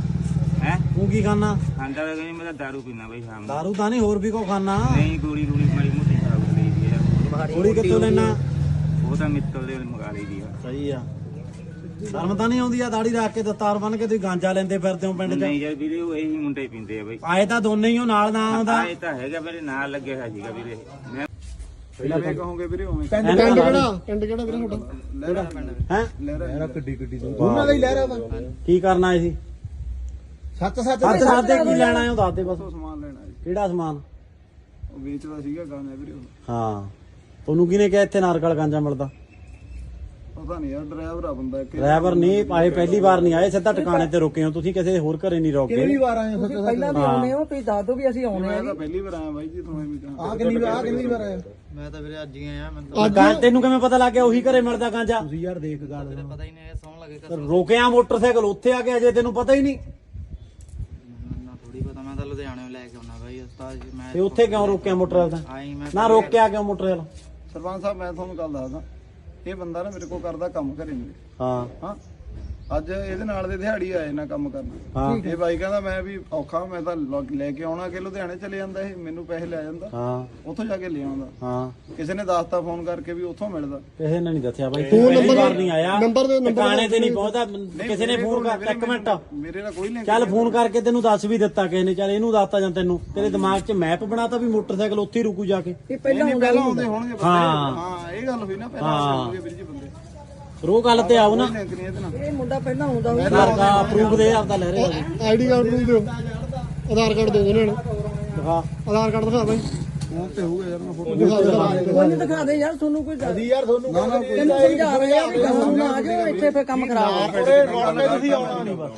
ਹੈ? ਤੂੰ ਕੀ ਖਾਨਾ? ਖਾਂਦਾ ਤਾਂ ਨਹੀਂ ਮੈਂ ਤਾਂ ਦਾਰੂ ਪੀਣਾ ਬਾਈ ਸ਼ਾਮ ਨੂੰ। ਦਾਰੂ ਤਾਂ ਨਹੀਂ ਹੋਰ ਵੀ ਕੋ ਖਾਨਾ? ਨਹੀਂ ਗੋਲੀ ਗੋਲੀ ਮਾੜੀ ਮੋਟੀ ਖਰਾਬ ਲਈ ਦੀ ਆ। ਥੋੜੀ ਕਿੱਥੋਂ ਲੈਣਾ ਉਹ ਤਾਂ ਮਿੱਤਲ ਦੇ ਮੰਗਾ ਲਈ ਦੀ ਆ। ਸਹੀ ਆ। ਸ਼ਰਮ ਤਾਂ ਨਹੀਂ ਆਉਂਦੀ ਆ ਦਾੜੀ ਰੱਖ ਕੇ ਦਸਤਾਰ ਬੰਨ ਕੇ ਤੁਸੀਂ ਗਾਂਜਾ ਲੈਂਦੇ ਫਿਰਦੇ ਹੋ ਪਿੰਡ 'ਚ? ਨਹੀਂ ਯਾਰ ਵੀਰੇ ਉਹ ਇਹੀ ਮੁੰਡੇ ਪੀਂਦੇ ਆ ਬਾਈ। ਆਏ ਤਾਂ ਦੋਨੇ ਹੀ ਹੋ ਨਾਲ ਨਾ ਆਉਂਦਾ। ਆ ਇਹ ਤਾਂ ਹੈਗਾ ਮੇਰੇ ਨਾਲ ਲੱਗਿਆ ਹੋਇਆ ਸੀਗਾ ਵੀਰੇ। ਮੈਂ ਕਹੋਗੇ ਵੀਰੇ ਉਵੇਂ? ਪਿੰਡ ਪਿੰਡ ਕਿਹੜਾ? ਪਿੰਡ ਕਿਹੜਾ ਵੀਰੇ ਤੁਹਾਡਾ? ਹੈ? ਲਹਿਰਾ ਕਿੱਡੀ ਕਿੱਡੀ ਦੂਰ। ਉਹਨਾਂ ਦਾ ਹੀ ਲਹਿਰਾ ਵਾ। ਕੀ ਕਰਨਾ ਆਏ ਸੀ ਸੱਚ ਸੱਚ ਸੱਚ ਸਾਦੇ ਕੀ ਲੈਣਾ ਹੈ ਉਹ ਦੱਸ ਦੇ ਬਸ। ਸਮਾਨ ਲੈਣਾ ਜੀ? ਕਿਹੜਾ ਸਮਾਨ? ਉਹ ਵੇਚਦਾ ਸੀਗਾ ਗਾਂਜਾ ਵੀਰੇ ਉਹ। ਹਾਂ। ਤੁਹਾਨੂੰ ਕਿਹਨੇ ਕਿਹਾ ਇੱਥੇ ਨਾਰਗਲ ਗਾਂਜਾ ਮਿਲਦਾ? ਡਰਾਈਵਰ ਆ ਬੰਦਾ ਕਿ ਪਹਿਲੀ ਵਾਰ ਨਹੀਂ ਆਏ ਸਿੱਧਾ ਟਿਕਾਣੇ ਤੇ ਰੁਕੇ ਹੋ ਤੁਸੀਂ ਕਿਸੇ ਹੋਰ ਘਰੇ ਨਹੀਂ ਰੁਕੇ। ਕਿੰਨੀ ਵਾਰ ਆਏ ਹੋ? ਤੁਸੀਂ ਪਹਿਲਾਂ ਵੀ ਆਉਨੇ ਹੋ ਤੁਸੀਂ ਦੱਸ ਦਿਓ ਵੀ ਅਸੀਂ ਆਉਨੇ ਆ ਮੈਂ ਤਾਂ ਵੀਰੇ ਤੈਨੂੰ ਕਿਵੇਂ ਪਤਾ ਲੱਗ ਉਹੀ ਘਰੇ ਮਿਲਦਾ ਗਾਂਜਾ? ਤੁਸੀਂ ਯਾਰ ਦੇਖ ਗੱਲ। ਵੀਰੇ ਪਤਾ ਹੀ ਨਹੀਂ ਸੌਣ ਲੱਗੇ ਕਸ ਰੋਕਿਆ ਮੋਟਰਸਾਈਕਲ ਉੱਥੇ ਆ ਕੇ ਅਜੇ ਤੈਨੂੰ ਪਤਾ ਹੀ ਨਹੀਂ। ਮੈਂ ਤਾਂ ਲੁਧਿਆਣੇ ਲੈ ਕੇ ਆਉਣਾ ਬਾਈ ਉਸਤਾਦ ਜੀ, ਮੈਂ ਤੇ ਉੱਥੇ ਕਿਉਂ ਰੋਕਿਆ ਮੋਟਰਸਾਈਕਲ ਨਾ ਰੋਕਿਆ ਕਿਉਂ ਮੋਟਰਸਾਈਕਲ? ਸਰਪੰਚ ਸਾਹਿਬ ਮੈਂ ਤੁਹਾਨੂੰ ਗੱਲ ਦੱਸਦਾ। ਇਹ ਬੰਦਾ ਨਾ ਮੇਰੇ ਕੋਲ ਕਰਦਾ ਕੰਮ ਘਰੇ ਨਹੀਂ ਹਾਂ। ਹਾਂ। ਅੱਜ ਇਹਦੇ ਨਾਲ ਦੇ ਦਿਹਾੜੀ ਆਏ ਨਾ ਕੰਮ ਕਰਨਾ। ਹਾਂ। ਇਹ ਬਾਈ ਕਹਿੰਦਾ ਮੈਂ ਵੀ ਔਖਾ ਮੈਂ ਤਾਂ ਲ- ਕੇ ਆਉਣਾ ਕਿ ਲੁਧਿਆਣੇ ਚਲੇ ਜਾਂਦਾ ਇਹ ਮੈਨੂੰ ਪੈਸੇ ਲੈ ਜਾਂਦਾ। ਹਾਂ। ਉੱਥੋਂ ਜਾ ਕੇ ਲੈ ਆਉਂਦਾ। ਹਾਂ। ਕਿਸੇ ਨੇ ਦੱਸਤਾ ਫੋਨ ਕਰਕੇ ਵੀ ਉੱਥੋਂ ਮਿਲਦਾ। ਕਿਸੇ ਨੇ ਨਹੀਂ ਦੱਸਿਆ ਬਾਈ। ਤੂੰ ਨੰਬਰ ਨਹੀਂ ਆਇਆ। ਟਿਕਾਣੇ ਤੇ ਨਹੀਂ ਪਹੁੰਚਦਾ। ਕਿਸੇ ਨੇ ਫੋਨ ਕਰ ਇੱਕ ਮਿੰਟ। ਮੇਰੇ ਨਾਲ ਕੋਈ ਲਿੰਕ ਚੱਲ ਫੋਨ ਕਰਕੇ ਤੈਨੂੰ ਦੱਸ ਵੀ ਦਿੱਤਾ ਕਿਸੇ ਨੇ। ਚੱਲ ਇਹਨੂੰ ਦੱਸਤਾ ਜਾਂ ਤੈਨੂੰ। ਤੇਰੇ ਦਿਮਾਗ 'ਚ ਮੈਪ ਬਣਾਤਾ ਵੀ ਮੋਟਰਸਾਈਕਲ ਉੱਥੇ ਹੀ ਰੁਕੂ ਜਾ ਕੇ। ਪਹਿਲਾਂ ਪਹਿਲਾਂ ਆਉਂਦੇ ਹੋਣਗੇ ਬੰਦੇ। ਹਾਂ। ਹਾਂ ਇਹ ਗੱਲ ਹੋਈ ਨਾ ਪਹਿਲਾਂ ਆਉਂਦੇ ਵੀਰ ਜੀ ਬੰਦੇ ਰੋ ਗੱਲ ਤੇ ਆਓ ਨਾ। ਇਹ ਮੁੰਡਾ ਪਹਿਲਾਂ ਆਉਂਦਾ ਘਰ ਦਾ ਪ੍ਰੂਫ ਦੇ ਆਪਦਾ ਲੈ ਰਿਹਾ ਜੀ ਆਈਡੀ ਕਾਰਡ ਨੂੰ ਦਿਓ। ਆਧਾਰ ਕਾਰਡ ਦਿਓ ਇਹਨਾਂ ਨੂੰ ਦਿਖਾ। ਆਧਾਰ ਕਾਰਡ ਦਿਖਾ ਬਾਈ। ਫੋਨ ਤੇ ਹੋਊਗਾ ਯਾਰ ਮੈਂ ਫੋਟੋ ਕੋਈ ਨਹੀਂ ਦਿਖਾ ਦੇ ਯਾਰ ਤੁਹਾਨੂੰ ਕੋਈ ਅਸੀਂ ਯਾਰ ਤੁਹਾਨੂੰ ਤੈਨੂੰ ਸਮਝਾ ਰਹੇ ਆ ਵੀ ਤੁਹਾਨੂੰ ਨਾ ਆ ਜਾਓ ਇੱਥੇ ਫੇਰ ਕੰਮ ਖਰਾਬ ਹੋ ਤੁਸੀਂ ਆਉਣਾ ਨਹੀਂ। ਬਸ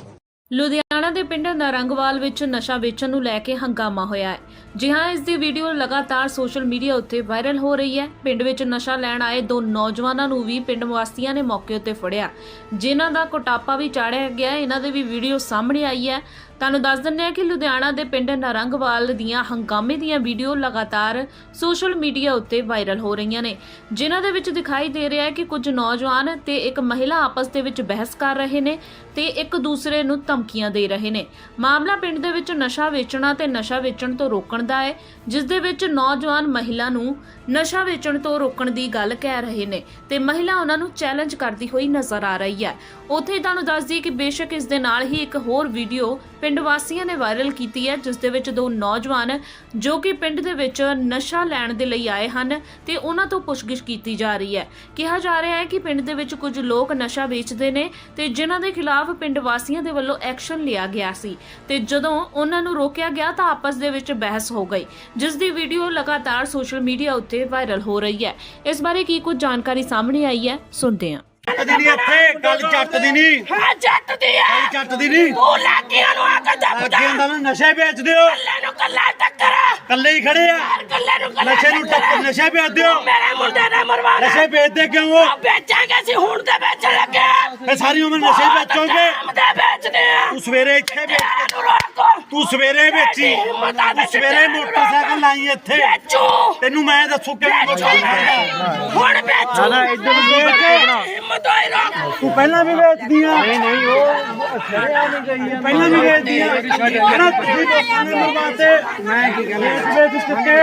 ਲੁਧਿਆਣਾ ਦੇ ਪਿੰਡ ਨਰੰਗਵਾਲ ਵਿੱਚ ਨਸ਼ਾ ਵੇਚਣ ਨੂੰ ਲੈ ਕੇ ਹੰਗਾਮਾ ਹੋਇਆ ਹੈ। ਜੀ ਹਾਂ, ਇਸ ਦੀ ਵੀਡੀਓ ਲਗਾਤਾਰ ਸੋਸ਼ਲ ਮੀਡੀਆ ਉੱਤੇ ਵਾਇਰਲ ਹੋ ਰਹੀ ਹੈ। ਪਿੰਡ ਵਿੱਚ ਨਸ਼ਾ ਲੈਣ ਆਏ ਦੋ ਨੌਜਵਾਨਾਂ ਨੂੰ ਵੀ ਪਿੰਡ ਵਾਸੀਆਂ ਨੇ ਮੌਕੇ ਉੱਤੇ ਫੜਿਆ। ਜਿਨ੍ਹਾਂ ਦਾ ਕੋਟਾਪਾ ਵੀ ਚਾੜਿਆ ਗਿਆ ਇਹਨਾਂ ਦੇ ਵੀ ਵੀਡੀਓ ਸਾਹਮਣੇ ਆਈ ਹੈ। ਤੁਹਾਨੂੰ ਦੱਸ ਦਿੰਦੇ ਹਾਂ ਕਿ ਲੁਧਿਆਣਾ ਦੇ ਪਿੰਡ ਨਰੰਗਵਾਲ ਦੀਆਂ ਹੰਗਾਮੇ ਦੀਆਂ ਵੀਡੀਓ ਲਗਾਤਾਰ ਸੋਸ਼ਲ ਮੀਡੀਆ ਉੱਤੇ ਵਾਇਰਲ ਹੋ ਰਹੀਆਂ ਨੇ। ਜਿਨ੍ਹਾਂ ਦੇ ਵਿੱਚ ਦਿਖਾਈ ਦੇ ਰਿਹਾ ਹੈ ਕਿ ਕੁਝ ਨੌਜਵਾਨ ਤੇ ਇੱਕ ਮਹਿਲਾ ਆਪਸ ਦੇ ਵਿੱਚ ਬਹਿਸ ਕਰ ਰਹੇ ਨੇ ਤੇ ਇੱਕ ਦੂਸਰੇ ਨੂੰ ਧਮਕੀਆਂ ਦੇ ਰਹੇ ਨੇ। ਮਾਮਲਾ ਪਿੰਡ ਦੇ ਵਿੱਚ ਨਸ਼ਾ ਵੇਚਣਾ ਤੇ ਨਸ਼ਾ ਵੇਚਣ ਤੋਂ ਰੋਕਣ ਦਾ ਹੈ, ਜਿਸ ਦੇ ਵਿੱਚ ਨੌਜਵਾਨ ਮਹਿਲਾ ਨੂੰ ਨਸ਼ਾ ਵੇਚਣ ਤੋਂ ਰੋਕਣ ਦੀ ਗੱਲ ਕਹਿ ਰਹੇ ਨੇ ਤੇ ਮਹਿਲਾ ਉਹਨਾਂ ਨੂੰ ਚੈਲੰਜ ਕਰਦੀ ਹੋਈ ਨਜ਼ਰ ਆ ਰਹੀ ਹੈ। ਉੱਥੇ ਤੁਹਾਨੂੰ ਦੱਸ ਦਈਏ ਕਿ ਬੇਸ਼ੱਕ ਇਸ ਦੇ ਨਾਲ ਹੀ ਇੱਕ ਹੋਰ ਵੀਡੀਓ ਪਿੰਡ ਵਾਸੀਆਂ ਨੇ ਵਾਇਰਲ ਕੀਤੀ ਹੈ, ਜਿਸ ਦੇ ਵਿੱਚ ਦੋ ਨੌਜਵਾਨ ਜੋ ਕਿ ਪਿੰਡ ਦੇ ਵਿੱਚ ਨਸ਼ਾ ਲੈਣ ਦੇ ਲਈ ਆਏ ਹਨ ਤੇ ਉਹਨਾਂ ਤੋਂ ਪੁੱਛਗਿੱਛ ਕੀਤੀ ਜਾ ਰਹੀ ਹੈ। ਕਿਹਾ ਜਾ ਰਿਹਾ ਹੈ ਕਿ ਪਿੰਡ ਦੇ ਵਿੱਚ ਕੁਝ ਲੋਕ ਨਸ਼ਾ ਵੇਚਦੇ ਨੇ ਤੇ ਜਿਨ੍ਹਾਂ ਦੇ ਖਿਲਾਫ ਪਿੰਡ ਵਾਸੀਆਂ ਦੇ ਵੱਲੋਂ ਐਕਸ਼ਨ ਲਿਆ ਗਿਆ ਸੀ ਤੇ ਜਦੋਂ ਉਹਨਾਂ ਨੂੰ ਰੋਕਿਆ ਗਿਆ ਤਾਂ ਆਪਸ ਦੇ ਵਿੱਚ ਬਹਿਸ ਹੋ ਗਈ। ਜਿਸ ਦੀ ਵੀਡੀਓ ਲਗਾਤਾਰ ਸੋਸ਼ਲ ਮੀਡੀਆ ਉੱਤੇ ਵਾਇਰਲ ਹੋ ਰਹੀ ਹੈ। ਇਸ ਬਾਰੇ ਕੀ ਕੁਝ ਜਾਣਕਾਰੀ ਸਾਹਮਣੇ ਆਈ ਹੈ ਸੁਣਦੇ ਹਾਂ। ਦੀ ਨਹੀਂ ਇੱਥੇ ਗੱਲ ਜੱਟ ਦੀ ਨਹੀਂ। ਹਾਂ ਜੱਟ ਦੀ ਆ। ਜੱਟ ਦੀ ਨਹੀਂ। ਤੂੰ ਲਾਗੀਆਂ ਨੂੰ ਆ ਕੇ ਦੱਬਦਾ ਅੱਗੇ ਹੁੰਦਾ ਮੈਂ ਨਸ਼ੇ ਵੇਚਦੇ ਹੋ। ਕੱਲੇ ਨੂੰ ਕੱਲਾ ਟੱਕਰ। ਕੱਲੇ ਹੀ ਖੜੇ ਆ। ਕੱਲੇ ਨੂੰ ਕੱਲਾ ਨਸ਼ੇ ਨੂੰ ਟੱਕਰ। ਨਸ਼ੇ ਵੇਚਦੇ ਹੋ। ਮੇਰੇ ਮੁੰਡੇ ਨੇ ਮਰਵਾਣਾ ਨਸ਼ੇ ਵੇਚਦੇ ਕਿਉਂ ਹੋ? ਆ ਵੇਚਾਂਗੇ ਅਸੀਂ ਹੁਣ ਤੇ ਵੇਚਣ ਲੱਗੇ। ਇਹ ਸਾਰੀ ਉਮਰ ਨਸ਼ੇ ਵੇਚੋਗੇ। ਵੇਚਦੇ ਆ। ਤੂੰ ਸਵੇਰੇ ਇੱਥੇ ਵੇਚ ਨੂੰ ਤੂੰ ਸਵੇਰੇ ਵੇਚੀ। ਤੂੰ ਸਵੇਰੇ ਮੋਟਰਸਾਈਕਲ ਲਾਈ ਇੱਥੇ। ਵੇਚੋ। ਤੈਨੂੰ ਮੈਂ ਦੱਸੂ ਕਿਵੇਂ ਵੇਚੂਗਾ ਹੁਣ ਵੇਚੋ। ਨਾ ਇੱਧਰ ਨੂੰ ਵੇਚ ਤੂੰ ਪਹਿਲਾਂ ਵੀ ਵੇਚਦੀ ਆ ਨਹੀਂ ਨਹੀਂ ਉਹ ਛੜਿਆ ਨਹੀਂ ਗਈ ਪਹਿਲਾਂ ਵੀ ਵੇਚਦੀ ਆ ਕਹਿੰਦਾ ਤੁਸੀਂ ਲੋਕਾਂ ਨੇ ਮਰਵਾਤੇ। ਮੈਂ ਕੀ ਕਹਿੰਦਾ ਵੇਚ ਵੇਚ ਚੁੱਕੇ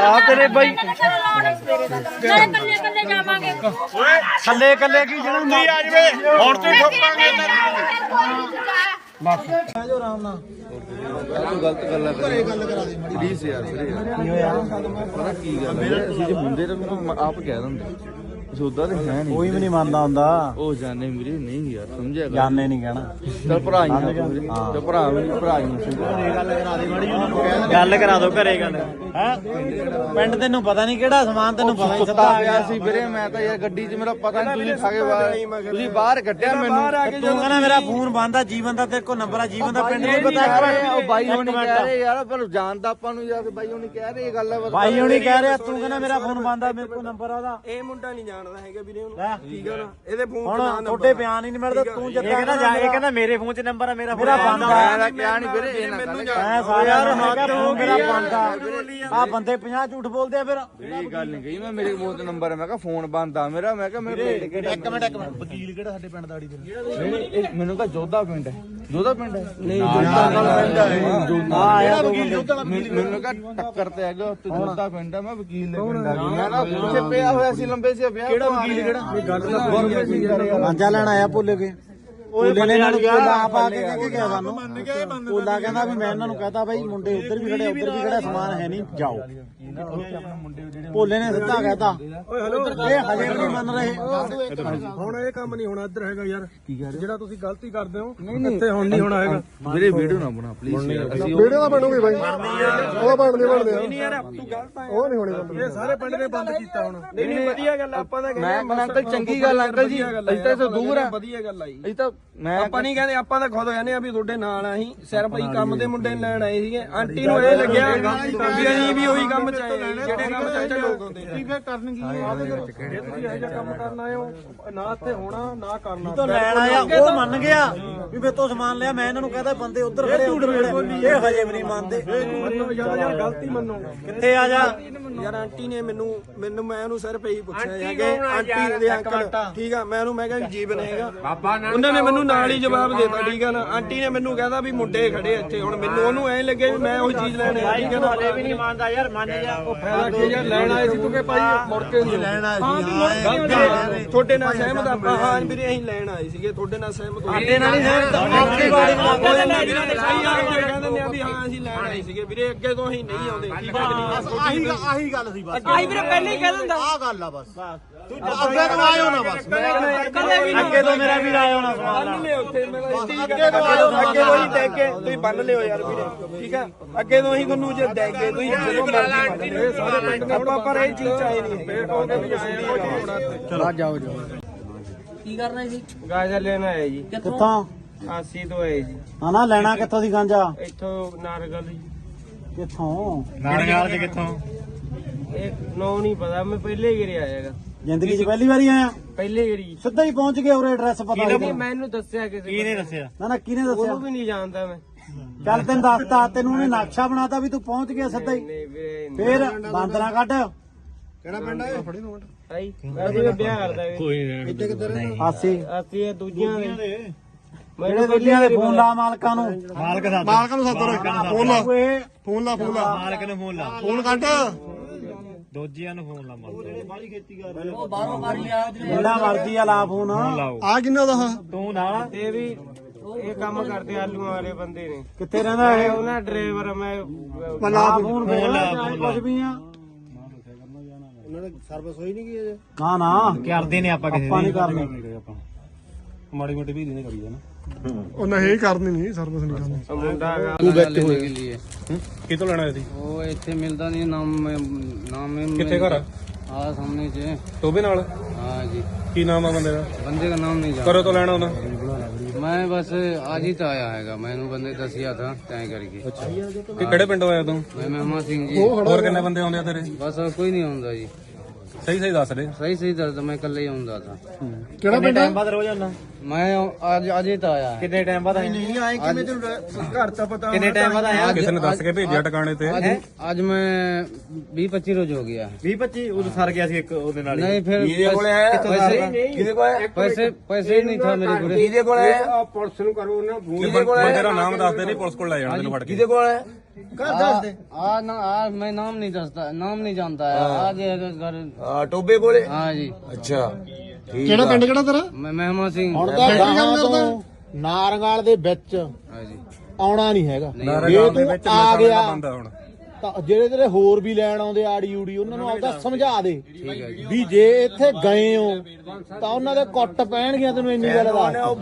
ਆ ਤੇਰੇ ਬਾਈ। ਨਾਲੇ ਕੱਲੇ ਕੱਲੇ ਜਾਵਾਂਗੇ। ਥੱਲੇ ਕੱਲੇ ਕੀ ਜਿਹੜਾ ਨਹੀਂ ਆ ਜਵੇ? ਹੁਣ ਤੇ ਠੋਕਾਂਗੇ ਤੂੰ ਗਲਤ ਗੱਲਾਂ ਕਰੀ ਗੱਲ ਕਰਾ ਦੇ ਪਲੀਜ਼ ਯਾਰ ਵੀਰੇ ਕੀ ਹੋਇਆ? ਪਤਾ ਕੀ ਗੱਲ ਹੈ ਅਸੀਂ ਜੇ ਹੁੰਦੇ ਤਾਂ ਮੈਨੂੰ ਆਪ ਕਹਿ ਦਿੰਦੇ। ਸੌਦਾ ਤੇ ਹੈ ਨਹੀਂ ਕੋਈ ਵੀ ਨਹੀਂ ਮੰਨਦਾ ਹੁੰਦਾ। ਉਹ ਜਾਣੇ ਵੀਰੇ ਨਹੀਂ ਯਾਰ ਸਮਝਿਆ ਕਰ। ਜਾਣੇ ਨਹੀਂ ਕਹਿਣਾ। ਚੱਲ ਭਰਾ ਹੀ ਤੇ ਭਰਾ ਵੀ ਭਰਾ ਹੀ ਗੱਲ ਕਰਾ ਦਿਓ ਘਰੇ ਗੱਲ। ਹੈ? ਪਿੰਡ ਤੈਨੂੰ ਪਤਾ ਨਹੀਂ ਕਿਹੜਾ ਸਮਾਨ ਤੈਨੂੰ ਪਤਾ ਨਹੀਂ ਸੁੱਤਾ ਪਿਆ ਸੀ ਵੀਰੇ ਮੈਂ ਤਾਂ ਯਾਰ ਗੱਡੀ 'ਚ ਮੇਰਾ ਪਤਾ ਨਹੀਂ ਤੁਸੀਂ ਖਾ ਕੇ ਬਾਹਰ ਤੁਸੀਂ ਬਾਹਰ ਕੱਢਿਆ ਮੈਨੂੰ। ਤੂੰ ਕਹਿੰਦਾ ਮੇਰਾ ਫੋਨ ਬੰਦ ਆ ਜੀਵਨ ਦਾ ਤੇਰੇ ਕੋਲ ਨੰਬਰ ਆ ਜੀਵਨ ਦਾ ਪਿੰਡ ਨਹੀਂ ਪਤਾ ਉਹ ਬਾਈ ਹੋਣੀ ਕਹਿ ਰਹੇ ਯਾਰ ਪਰ ਜਾਣਦਾ ਆਪਾਂ ਨੂੰ ਯਾਰ ਬਾਈ ਹੋਣੀ ਕਹਿ ਰਹੇ ਇਹ ਗੱਲ। ਭਾਈ ਹੁਣੀ ਕਹਿ ਰਿਹਾ ਤੂੰ ਕਹਿੰਦਾ ਮੇਰਾ ਫੋਨ ਬੰਦ ਆ ਮੇਰੇ ਕੋਲ ਨੰਬਰ ਆ ਉਹਦਾ। ਇਹ ਮੁੰਡਾ ਨਹੀਂ ਜਾਣਦਾ ਹੈਗਾ ਵੀਰੇ ਉਹਨੂੰ। ਲੈ। ਠੀਕ ਆ ਨਾ? ਇਹਦੇ ਫੋਨ ਹੁਣ ਤੁਹਾਡੇ ਬਿਆਨ ਹੀ ਨਹੀਂ ਮਿਲਦਾ ਤੂੰ ਜੱਦਾ ਕਹਿੰਦਾ ਜਾ ਇਹ ਕਹਿੰਦਾ ਮੇਰੇ ਫੋਨ 'ਚ ਨੰਬਰ ਆ ਮੇਰਾ ਫੋਨ ਬੰਦ ਆ ਮੈਂ ਤਾਂ ਕਿਹਾ ਨਹੀਂ ਵੀਰੇ ਇਹ ਨਾ ਗੱਲ ਮੈਂ ਸਾਰਿਆਂ ਨੂੰ ਮੈਂ ਕਿਹਾ ਫੋਨ ਮੇਰਾ ਬੰਦ। ਆ ਆ ਬੰਦੇ 50 ਝੂਠ ਬੋਲਦੇ ਆ ਫਿਰ। ਇਹ ਗੱਲ ਨਹੀਂ ਕਹੀ ਮੈਂ ਮੇਰੇ ਮੂੰਹ ਤੇ ਨੰਬਰ ਹੈ ਮੈਂ ਕਿਹਾ ਫੋਨ ਬੰਦ ਆ ਮੇਰਾ ਮੈਂ ਕਿਹਾ ਮੇਰੇ ਪਿੰਡ ਕਿਹੜਾ ਇੱਕ ਮਿੰਟ ਇੱਕ ਮਿੰਟ। ਵਕੀਲ ਕਿਹੜਾ ਸਾਡੇ ਪਿੰਡ ਦਾ ਆੜੀ ਮੈਨੂੰ ਤਾਂ ਜੋਧਾ ਪਿੰਡ ਹੈ। ਜੋਧਾ ਪਿੰਡ ਹੈ? ਨਹੀਂ ਆ ਆਇਆ ਵਕੀਲ ਜੋਧਾ ਮੈਨੂੰ ਕਹਾ ਟੱਕਰ ਤੇ ਹੈਗਾ ਤੇ ਜੋਧਾ ਪਿੰਡ ਹੈ ਮੈਂ ਵਕੀਲ ਦੇ ਪਿੰਡ ਆ ਗਿਆ। ਮੈਂ ਨਾ ਪਿੱਛੇ ਪਿਆ ਹੋਇਆ ਸੀ ਲੰਬੇ ਸੇ ਪਿਆ ਕਿਹੜਾ ਵਕੀਲ ਕਿਹੜਾ? ਗੱਲ ਸੀ ਯਾਰ ਮਾਂਜਾ ਲੈਣ ਆਇਆ ਭੁੱਲ ਕੇ ਭੁੱਲੇ ਨੇ ਇਹਨਾਂ ਨੂੰ ਕੋਲਾ ਆ ਕੇ ਕਹਿ ਕੇ ਗਿਆ ਸਾਨੂੰ। ਕੋਲਾ ਕਹਿੰਦਾ ਵੀ ਮੈਂ ਇਹਨਾਂ ਨੂੰ ਕਹਤਾ ਬਾਈ ਮੁੰਡੇ ਉੱਧਰ ਵੀ ਖੜੇ ਉੱਧਰ ਵੀ ਖੜਾ ਸਮਾਨ ਹੈ ਨਹੀਂ ਜਾਓ। ਭੋਲੇ ਨੇ ਸਿੱਧਾ ਕਹਿਤਾ। ਇਹ ਹਜੇ ਵੀ ਨਹੀਂ ਮੰਨ ਰਹੇ। ਹੁਣ ਇਹ ਕੰਮ ਨਹੀਂ ਹੋਣਾ ਇੱਧਰ ਹੈਗਾ ਯਾਰ। ਜਿਹੜਾ ਤੁਸੀਂ ਗਲਤੀ ਕਰਦੇ ਹੋ ਇੱਥੇ ਹੁਣ ਨਹੀਂ ਹੋਣਾ ਹੈਗਾ। ਵੀਰੇ ਵੀਡੀਓ ਨਾ ਬਣਾ ਪਲੀਜ਼ ਅਸੀਂ ਵੀਡੀਓ ਤਾਂ ਬਣੂਗੀ ਬਾਈ। ਉਹ ਬਣਦੇ ਬਣਦੇ ਨਹੀਂ ਯਾਰ ਤੂੰ ਗਲਤ ਆ। ਉਹ ਨਹੀਂ ਹੋਣੀ ਇਹ ਸਾਰੇ ਪਿੰਡ ਨੇ ਬੰਦ ਕੀਤਾ ਹੁਣ। ਨਹੀਂ ਨਹੀਂ ਵਧੀਆ ਗੱਲ ਆਪਾਂ ਤਾਂ ਮੈਂ ਕਹਿੰਦਾ ਅੰਕਲ ਚੰਗੀ ਗੱਲ ਅੰਕਲ ਜੀ। ਅਸੀਂ ਤਾਂ ਦੂਰ ਆ। ਵਧੀਆ ਗੱਲ ਆਈ ਅਸੀਂ ਤਾਂ ਮੈਂ ਆਪਾਂ ਨਹੀਂ ਕਹਿੰਦੇ ਆਪਾਂ ਤਾਂ ਖੁਦ ਕਹਿੰਦੇ ਆ ਵੀ ਤੁਹਾਡੇ ਨਾਲ ਆ ਅਸੀਂ। ਸਿਰਫ ਅਸੀਂ ਕੰਮ ਦੇ ਮੁੰਡੇ ਨੂੰ ਲੈਣ ਆਏ ਸੀਗੇ। ਆਂਟੀ ਨੂੰ ਇਹ ਲੱਗਿਆ ਵੀ ਅਸੀਂ ਵੀ ਉਹੀ ਕੰਮ ਚ ਆਏ ਜਿਹੜੇ ਕੰਮ ਚ ਅੱਛੇ ਲੋਕ ਹੁੰਦੇ ਆ। ਫੇਰ ਕਰਨਗੀ ਜੇ ਤੁਸੀਂ ਇਹੋ ਜਿਹਾ ਕੰਮ ਕਰਨ ਆਏ ਹੋ ਨਾ ਇੱਥੇ ਹੋਣਾ ਨਾ ਕਰਨਾ। ਤੋਂ ਲੈਣ ਆਇਆ ਉਹ ਮੰਨ ਗਿਆ ਵੀ ਮੇਰੇ ਤੋਂ ਸਮਾਨ ਲਿਆ ਮੈਂ ਇਹਨਾਂ ਨੂੰ ਕਹਦਾ ਬੰਦੇ ਉੱਧਰ ਖੜੇ ਉੱਧਰ ਖੜੇ। ਇਹ ਹਜੇ ਵੀ ਨਹੀਂ ਮੰਨਦੇ। ਮੰਨੋ ਯਾਰ ਯਾਰ ਗਲਤੀ ਮੰਨੋ। ਕਿੱਥੇ ਆ ਜਾ? ਯਾਰ ਆਂਟੀ ਨੇ ਮੈਨੂੰ ਮੈਨੂੰ ਮੈਂ ਉਹਨੂੰ ਸਿਰਫ ਇਹੀ ਪੁੱਛਿਆ ਹੈ ਕਿ ਆਂਟੀ ਦੇ ਅੰਕਲ ਠੀਕ ਆ ਮੈਂ ਉਹਨੂੰ ਮੈਂ ਕਿਹਾ ਜੀਵਨ ਹੈਗਾ। ਉਹਨਾਂ ਨੇ ਮੈਨੂੰ ਨਾਲ ਹੀ ਜਵਾਬ ਦੇਤਾ ਠੀਕ ਆ ਨਾ? ਆਂਟੀ ਨੇ ਮੈਨੂੰ ਕਹਿੰਦਾ ਵੀ ਮੁੰਡੇ ਖੜੇ ਆ ਇੱਥੇ। ਹੁਣ ਮੈਨੂੰ ਉਹਨੂੰ ਐਂ ਲੱਗੇ ਵੀ ਮੈਂ ਉਹੀ ਚੀਜ਼ ਲੈਣ ਆਇਆ ਠੀਕ ਆ ਨਾ? ਵੀ ਨਹੀਂ ਮੰਨਦਾ ਯਾਰ ਮੰਨ ਜਾ। ਉਹ ਫਾਇਦਾ ਕੀ ਯਾਰ ਲੈਣ ਆਏ ਸੀ ਕਿਉਂਕਿ ਭਾਈ ਮੁੜ ਕੇ ਨਹੀਂ ਲੈਣ ਆਏ ਸੀ ਤੁਹਾਡੇ ਨਾਲ ਸਹਿਮਤ ਆਪਾਂ ਹਾਂ ਵੀਰੇ ਅਸੀਂ ਲੈਣ ਆਏ ਸੀਗੇ ਤੁਹਾਡੇ ਨਾਲ ਸਹਿਮਤ ਹੋ ਸਾਡੇ ਨਾਲ ਹੀ ਸਹਿਮਤ ਆਪਣੀ ਬਾੜੀ ਕਹਿੰਦੇ ਨੇ ਵੀ ਹਾਂ ਅਸੀਂ ਲੈਣ ਆਏ ਸੀਗੇ। ਵੀਰੇ ਅੱਗੇ ਤੋਂ ਅਸੀਂ ਨਹੀਂ ਆਉਂਦੇ ਠੀਕ ਆ ਕਿ ਨਹੀਂ? ਆਹੀ ਆਹੀ ਗੱਲ ਸੀ ਬਸ। ਆਈ ਵੀਰੇ ਪਹਿਲੇ ਹੀ ਕਹਿ ਦਿੰਦਾ। ਆਹ ਗੱਲ ਆ ਬਸ। ਤੂੰ ਅੱਗੇ ਤੋਂ ਆਇਓ ਨਾ ਬਸ। ਅੱਗੇ ਤੋਂ ਮੇਰਾ ਵੀਰ ਆਇਓ ਨਾ ਬੰਨ ਲਿਓ ਉੱਥੇ ਮੈਂ ਅੱਗੇ ਤੋਂ ਅੱਗੇ ਤੋਂ ਹੀ ਦੇ ਕੇ ਤੁਸੀਂ ਬੰਨ ਲਿਓ ਯਾਰ ਵੀਰੇ ਠੀਕ ਆ ਅੱਗੇ ਤੋਂ ਹੀ ਤੁਹਾਨੂੰ ਜੇ ਦੇ ਕੇ ਤੁਸੀਂ ਜਦੋਂ ਮਰਜ਼ੀ ਬੰਨ ਸਾਰੇ ਪਿੰਡ ਨੇ ਆਪਾਂ ਪਰ ਇਹ ਚੀਜ਼ ਚਾਹੀ ਨਹੀਂ ਫੇਰ ਕਹੋਗੇ ਵੀ ਹੋਣਾ ਚਲੋ ਜਾਓ ਜਾਓ ਕੀ ਕਰਨਾ ਸੀ ਗਾਜਰ ਲੈਣ ਆਏ ਜੀ ਕਿੱਥੋਂ ਆਸੀ ਤੋਂ ਆਏ ਜੀ ਨਾ ਨਾ ਲੈਣਾ ਕਿੱਥੋਂ ਦੀ ਗਾਂਜਾ ਇੱਥੋਂ ਨਾਰਗਲ ਜੀ ਕਿੱਥੋਂ ਨਾਰਗਾਲ ਦੇ ਕਿੱਥੋਂ ਇਹ ਨੋ ਨਹੀਂ ਪਤਾ ਮੈਂ ਪਹਿਲੇ ਗਿਰੇ ਆਇਆਗਾ ਜ਼ਿੰਦਗੀ 'ਚ ਪਹਿਲੀ ਵਾਰੀ ਆਇਆ? ਪਹਿਲੇ ਗਿਰੀ ਸਿੱਧਾ ਹੀ ਪਹੁੰਚ ਗਿਆ ਉਰੇ ਐਡਰੈਸ ਪਤਾ ਨਹੀਂ ਨਹੀਂ ਮੈਨੂੰ ਦੱਸਿਆ ਕਿਸੇ ਕਿਹਨੇ ਦੱਸਿਆ? ਨਾ ਨਾ ਕਿਹਨੇ ਦੱਸਿਆ? ਉਹਨੂੰ ਵੀ ਨਹੀਂ ਜਾਣਦਾ ਮੈਂ। ਚੱਲ ਤੈਨੂੰ ਦੱਸਤਾ ਤੈਨੂੰ ਉਹਨੇ ਨਕਸ਼ਾ ਬਣਾਤਾ ਵੀ ਤੂੰ ਪਹੁੰਚ ਗਿਆ ਸਿੱਧਾ ਹੀ। ਨਹੀਂ ਵੀਰੇ ਫੇਰ ਬੰਦ ਨਾ ਕੱਢ। ਆਈ ਅਸੀਂ ਤਾਂ ਵਿਆਹ ਕਰਦਾ ਕੋਈ ਆਸੀ। ਅਸੀਂ ਇਹ ਦੂਜਿਆਂ ਦੇ। ਜਿਹੜੇ ਵੇਲਿਆਂ ਦੇ ਫੋਨ ਲਾ ਮਾਲਕਾਂ ਨੂੰ। ਮਾਲਕ ਦਾ ਮਾਲਕ ਨੂੰ ਸੱਦੋ ਫੋਨ ਲਾ। ਫੋਨ ਲਾ ਫੋਨ ਲਾ। ਮਾਲਕ ਨੂੰ ਫੋਨ ਲਾ। ਫੋਨ ਕੱਢ ਜਿਹੜਾ ਮਰਜ਼ੀ ਆ ਲਾ ਫੋਨ। ਆ ਕਿੰਨਾ ਦਾ ਤੂੰ ਨਾਲ ਇਹ ਵੀ ਇਹ ਕੰਮ ਕਰਦੇ ਆਲੂਆਂ ਵਾਲੇ ਬੰਦੇ ਨੇ। ਕਿੱਥੇ ਰਹਿੰਦਾ ਇਹ? ਉਹਨਾਂ ਡਰਾਈਵਰ ਮੈਂ ਲਾ ਫੋਨ ਕੁਝ ਵੀ ਆ। ਉਹਨਾਂ ਨੇ ਸਰਵਿਸ ਹੋਈ ਨਹੀਂ ਕੀ ਅਜੇ। ਨਾ ਨਾ। ਕਰਦੇ ਨੇ ਆਪਾਂ ਆਪਾਂ ਨਹੀਂ ਕਰਨੀ ਮਾੜੀ ਮੋਟੀ ਵੀ ਨਹੀਂ ਕਰੀਦਾ ਨਾ ਉਹ ਨਹੀਂ ਕਰਨੀ ਨਹੀਂ ਸਰਵਿਸ ਨਹੀਂ ਕਰਨੀ। ਤੂੰ ਵਿੱਚ ਕੇ ਲਈ ਕਿਤੋਂ ਲੈਣਾ ਸੀ? ਉਹ ਇੱਥੇ ਮਿਲਦਾ ਨਹੀਂ ਨਾਮ ਨਾਮ ਕਿੱਥੇ ਘਰ ਆ? ਸਾਹਮਣੇ ਚ ਟੋਬੇ ਨਾਲ? ਹਾਂ ਜੀ। ਕੀ ਨਾਮ ਆ ਬੰਦੇ ਦਾ? ਬੰਦੇ ਦਾ ਨਾਮ ਨਹੀਂ ਜਾਣਦਾ ਕਰੋ ਤੋਂ ਲੈਣਾ ਉਹਨਾਂ ਮੈਂ ਬਸ ਅੱਜ ਹੀ ਤਾਂ ਆਇਆ ਹੈਗਾ। ਮੈਨੂੰ ਬੰਦੇ ਦੱਸਿਆ ਤਾਂ ਤੈਂ ਕਰਕੇ। ਕਿ ਕਿਹੜੇ ਪਿੰਡੋਂ ਆਇਆ ਤੂੰ? ਮੈਂ ਮਹਿਮਾ ਸਿੰਘ ਜੀ। ਹੋਰ ਕਿੰਨੇ ਬੰਦੇ ਆਉਂਦੇ ਆ ਤੇਰੇ? ਬਸ ਕੋਈ ਨਹੀਂ ਆਉਂਦਾ ਜੀ। ਸਹੀ ਸਹੀ ਦੱਸ ਦੇ ਸਹੀ ਸਹੀ ਦੱਸ ਦਿਓ, ਮੈਂ ਕੱਲੇ ਹੀ ਆਉਂਦਾ ਤਾਂ ਕਿਹੜਾ ਪਿੰਡ ਹੈ? ਬਾਅਦ ਰੋਜ਼ ਮੈਂ ਅੱਜ ਅਜੇ ਤਾਂ ਆਇਆ ਕਿੰਨੇ ਟਾਈਮ ਬਾਅਦ ਆਏ ਨਹੀਂ ਆਏ ਕਿਵੇਂ ਤੈਨੂੰ ਘਰ ਤਾਂ ਪਤਾ ਕਿੰਨੇ ਟਾਈਮ ਬਾਅਦ ਆਇਆ? ਕਿਸੇ ਨੇ ਦੱਸ ਕੇ ਭੇਜਿਆ ਟਿਕਾਣੇ ਤੇ। ਅੱਜ ਮੈਂ 20 25 ਰੋਜ਼ ਹੋ ਗਿਆ। 20 25 ਉਦੋਂ ਸਰ ਗਿਆ ਸੀ ਇੱਕ ਉਹਦੇ ਨਾਲ ਨਹੀਂ ਫਿਰ ਇਹਦੇ ਕੋਲ ਹੈ ਕਿਹਦੇ ਕੋਲ ਪੈਸੇ ਪੈਸੇ ਨਹੀਂ ਥਾ ਮੇਰੇ ਕੋਲ। ਇਹਦੇ ਕੋਲ ਹੈ? ਪੁਲਿਸ ਨੂੰ ਕਰੋ ਨਾ ਫੋਨ ਮੈਂ ਤੇਰਾ ਨਾਮ ਦੱਸਦੇ ਨਹੀਂ ਪੁਲਿਸ ਕੋਲ ਲੈ ਜਾਣਾ ਤੈਨੂੰ ਫੜ ਕੇ। ਕਿਹਦੇ ਕੋਲ ਹੈ ਮੈਂ ਨਾਮ ਨਹੀਂ ਦੱਸਦਾ ਨਾਮ ਨਹੀਂ ਜਾਣਦਾ ਸਿੰਘ। ਹੁਣ ਨਾਰਗਾਲ ਦੇ ਵਿੱਚ ਆਉਣਾ ਨਹੀਂ ਹੈਗਾ। ਇਹ ਤੂੰ ਆ ਗਿਆ ਤਾਂ ਜਿਹੜੇ ਜਿਹੜੇ ਹੋਰ ਵੀ ਲੈਣ ਆਉਂਦੇ ਆੜੀ ਊੜੀ ਉਹਨਾਂ ਨੂੰ ਆਪਦਾ ਸਮਝਾ ਦੇ ਵੀ ਜੇ ਇੱਥੇ ਗਏ ਹੋ ਤਾਂ ਉਹਨਾਂ ਦੇ ਕੁੱਟ ਪੈਣਗੀਆਂ ਤੈਨੂੰ ਇੰਨੀ ਗੱਲ ਦਾ।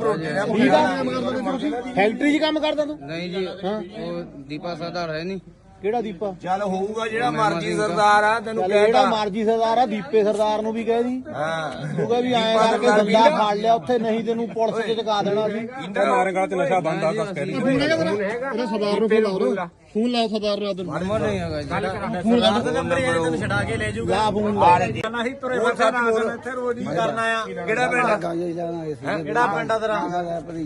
ਠੀਕ ਆ? ਫੈਕਟਰੀ 'ਚ ਕੰਮ ਕਰਦਾ ਤੂੰ? ਨਹੀਂ ਜੀ ਉਹ ਦੀਪਾ ਸਾਧਾਰ ਹੈ ਨਹੀਂ। ਕਿਹੜਾ ਦੀਪਾ? ਚੱਲ ਹੋਊਗਾ ਜਿਹੜਾ ਮਰਜ਼ੀ ਸਰਦਾਰ ਆ ਤੈਨੂੰ ਕਹਿ ਜਿਹੜਾ ਮਰਜ਼ੀ ਸਰਦਾਰ ਆ ਦੀਪੇ ਸਰਦਾਰ ਨੂੰ ਵੀ ਕਹਿ ਦੀ। ਹਾਂ। ਤੂੰ ਕਹ ਵੀ ਐਂ ਕਰਕੇ ਬੰਦਾ ਫੜ ਲਿਆ ਉੱਥੇ ਨਹੀਂ ਤੈਨੂੰ ਪੁਲਿਸ 'ਚ ਚਕਾ ਦੇਣਾ ਸੀ ਇਹਨਾਂ ਨਾਰੰਗਲ 'ਚ ਨਸ਼ਾ ਬੰਦਾ ਦੱਸ ਕਹਿ ਦੀ ਸਰਦਾਰ ਨੂੰ ਬੁਲਾਓ ਫੋਨ ਲਾਓ ਖਬਰਦਾਰ ਨੂੰ ਨੰਬਰ ਨਹੀਂ ਹੈਗਾ ਜੀ। ਫੋਨ ਲਾ ਦੋ ਨੰਬਰ ਇਹ ਤੈਨੂੰ ਛਡਾ ਕੇ ਲੈ ਜਾਊਗਾ ਲਾ ਫੋਨ ਲਾ। ਕਰਨਾ ਹੀ ਤੁਰੇ ਫਿਰਦਾ ਨਾ ਅਸਲ ਇੱਥੇ ਰੋਜ਼ ਕਰਨਾ ਆ। ਕਿਹੜਾ ਪਿੰਡ? ਆ ਕਿਹੜਾ ਪਿੰਡ ਆ ਤੇਰਾ?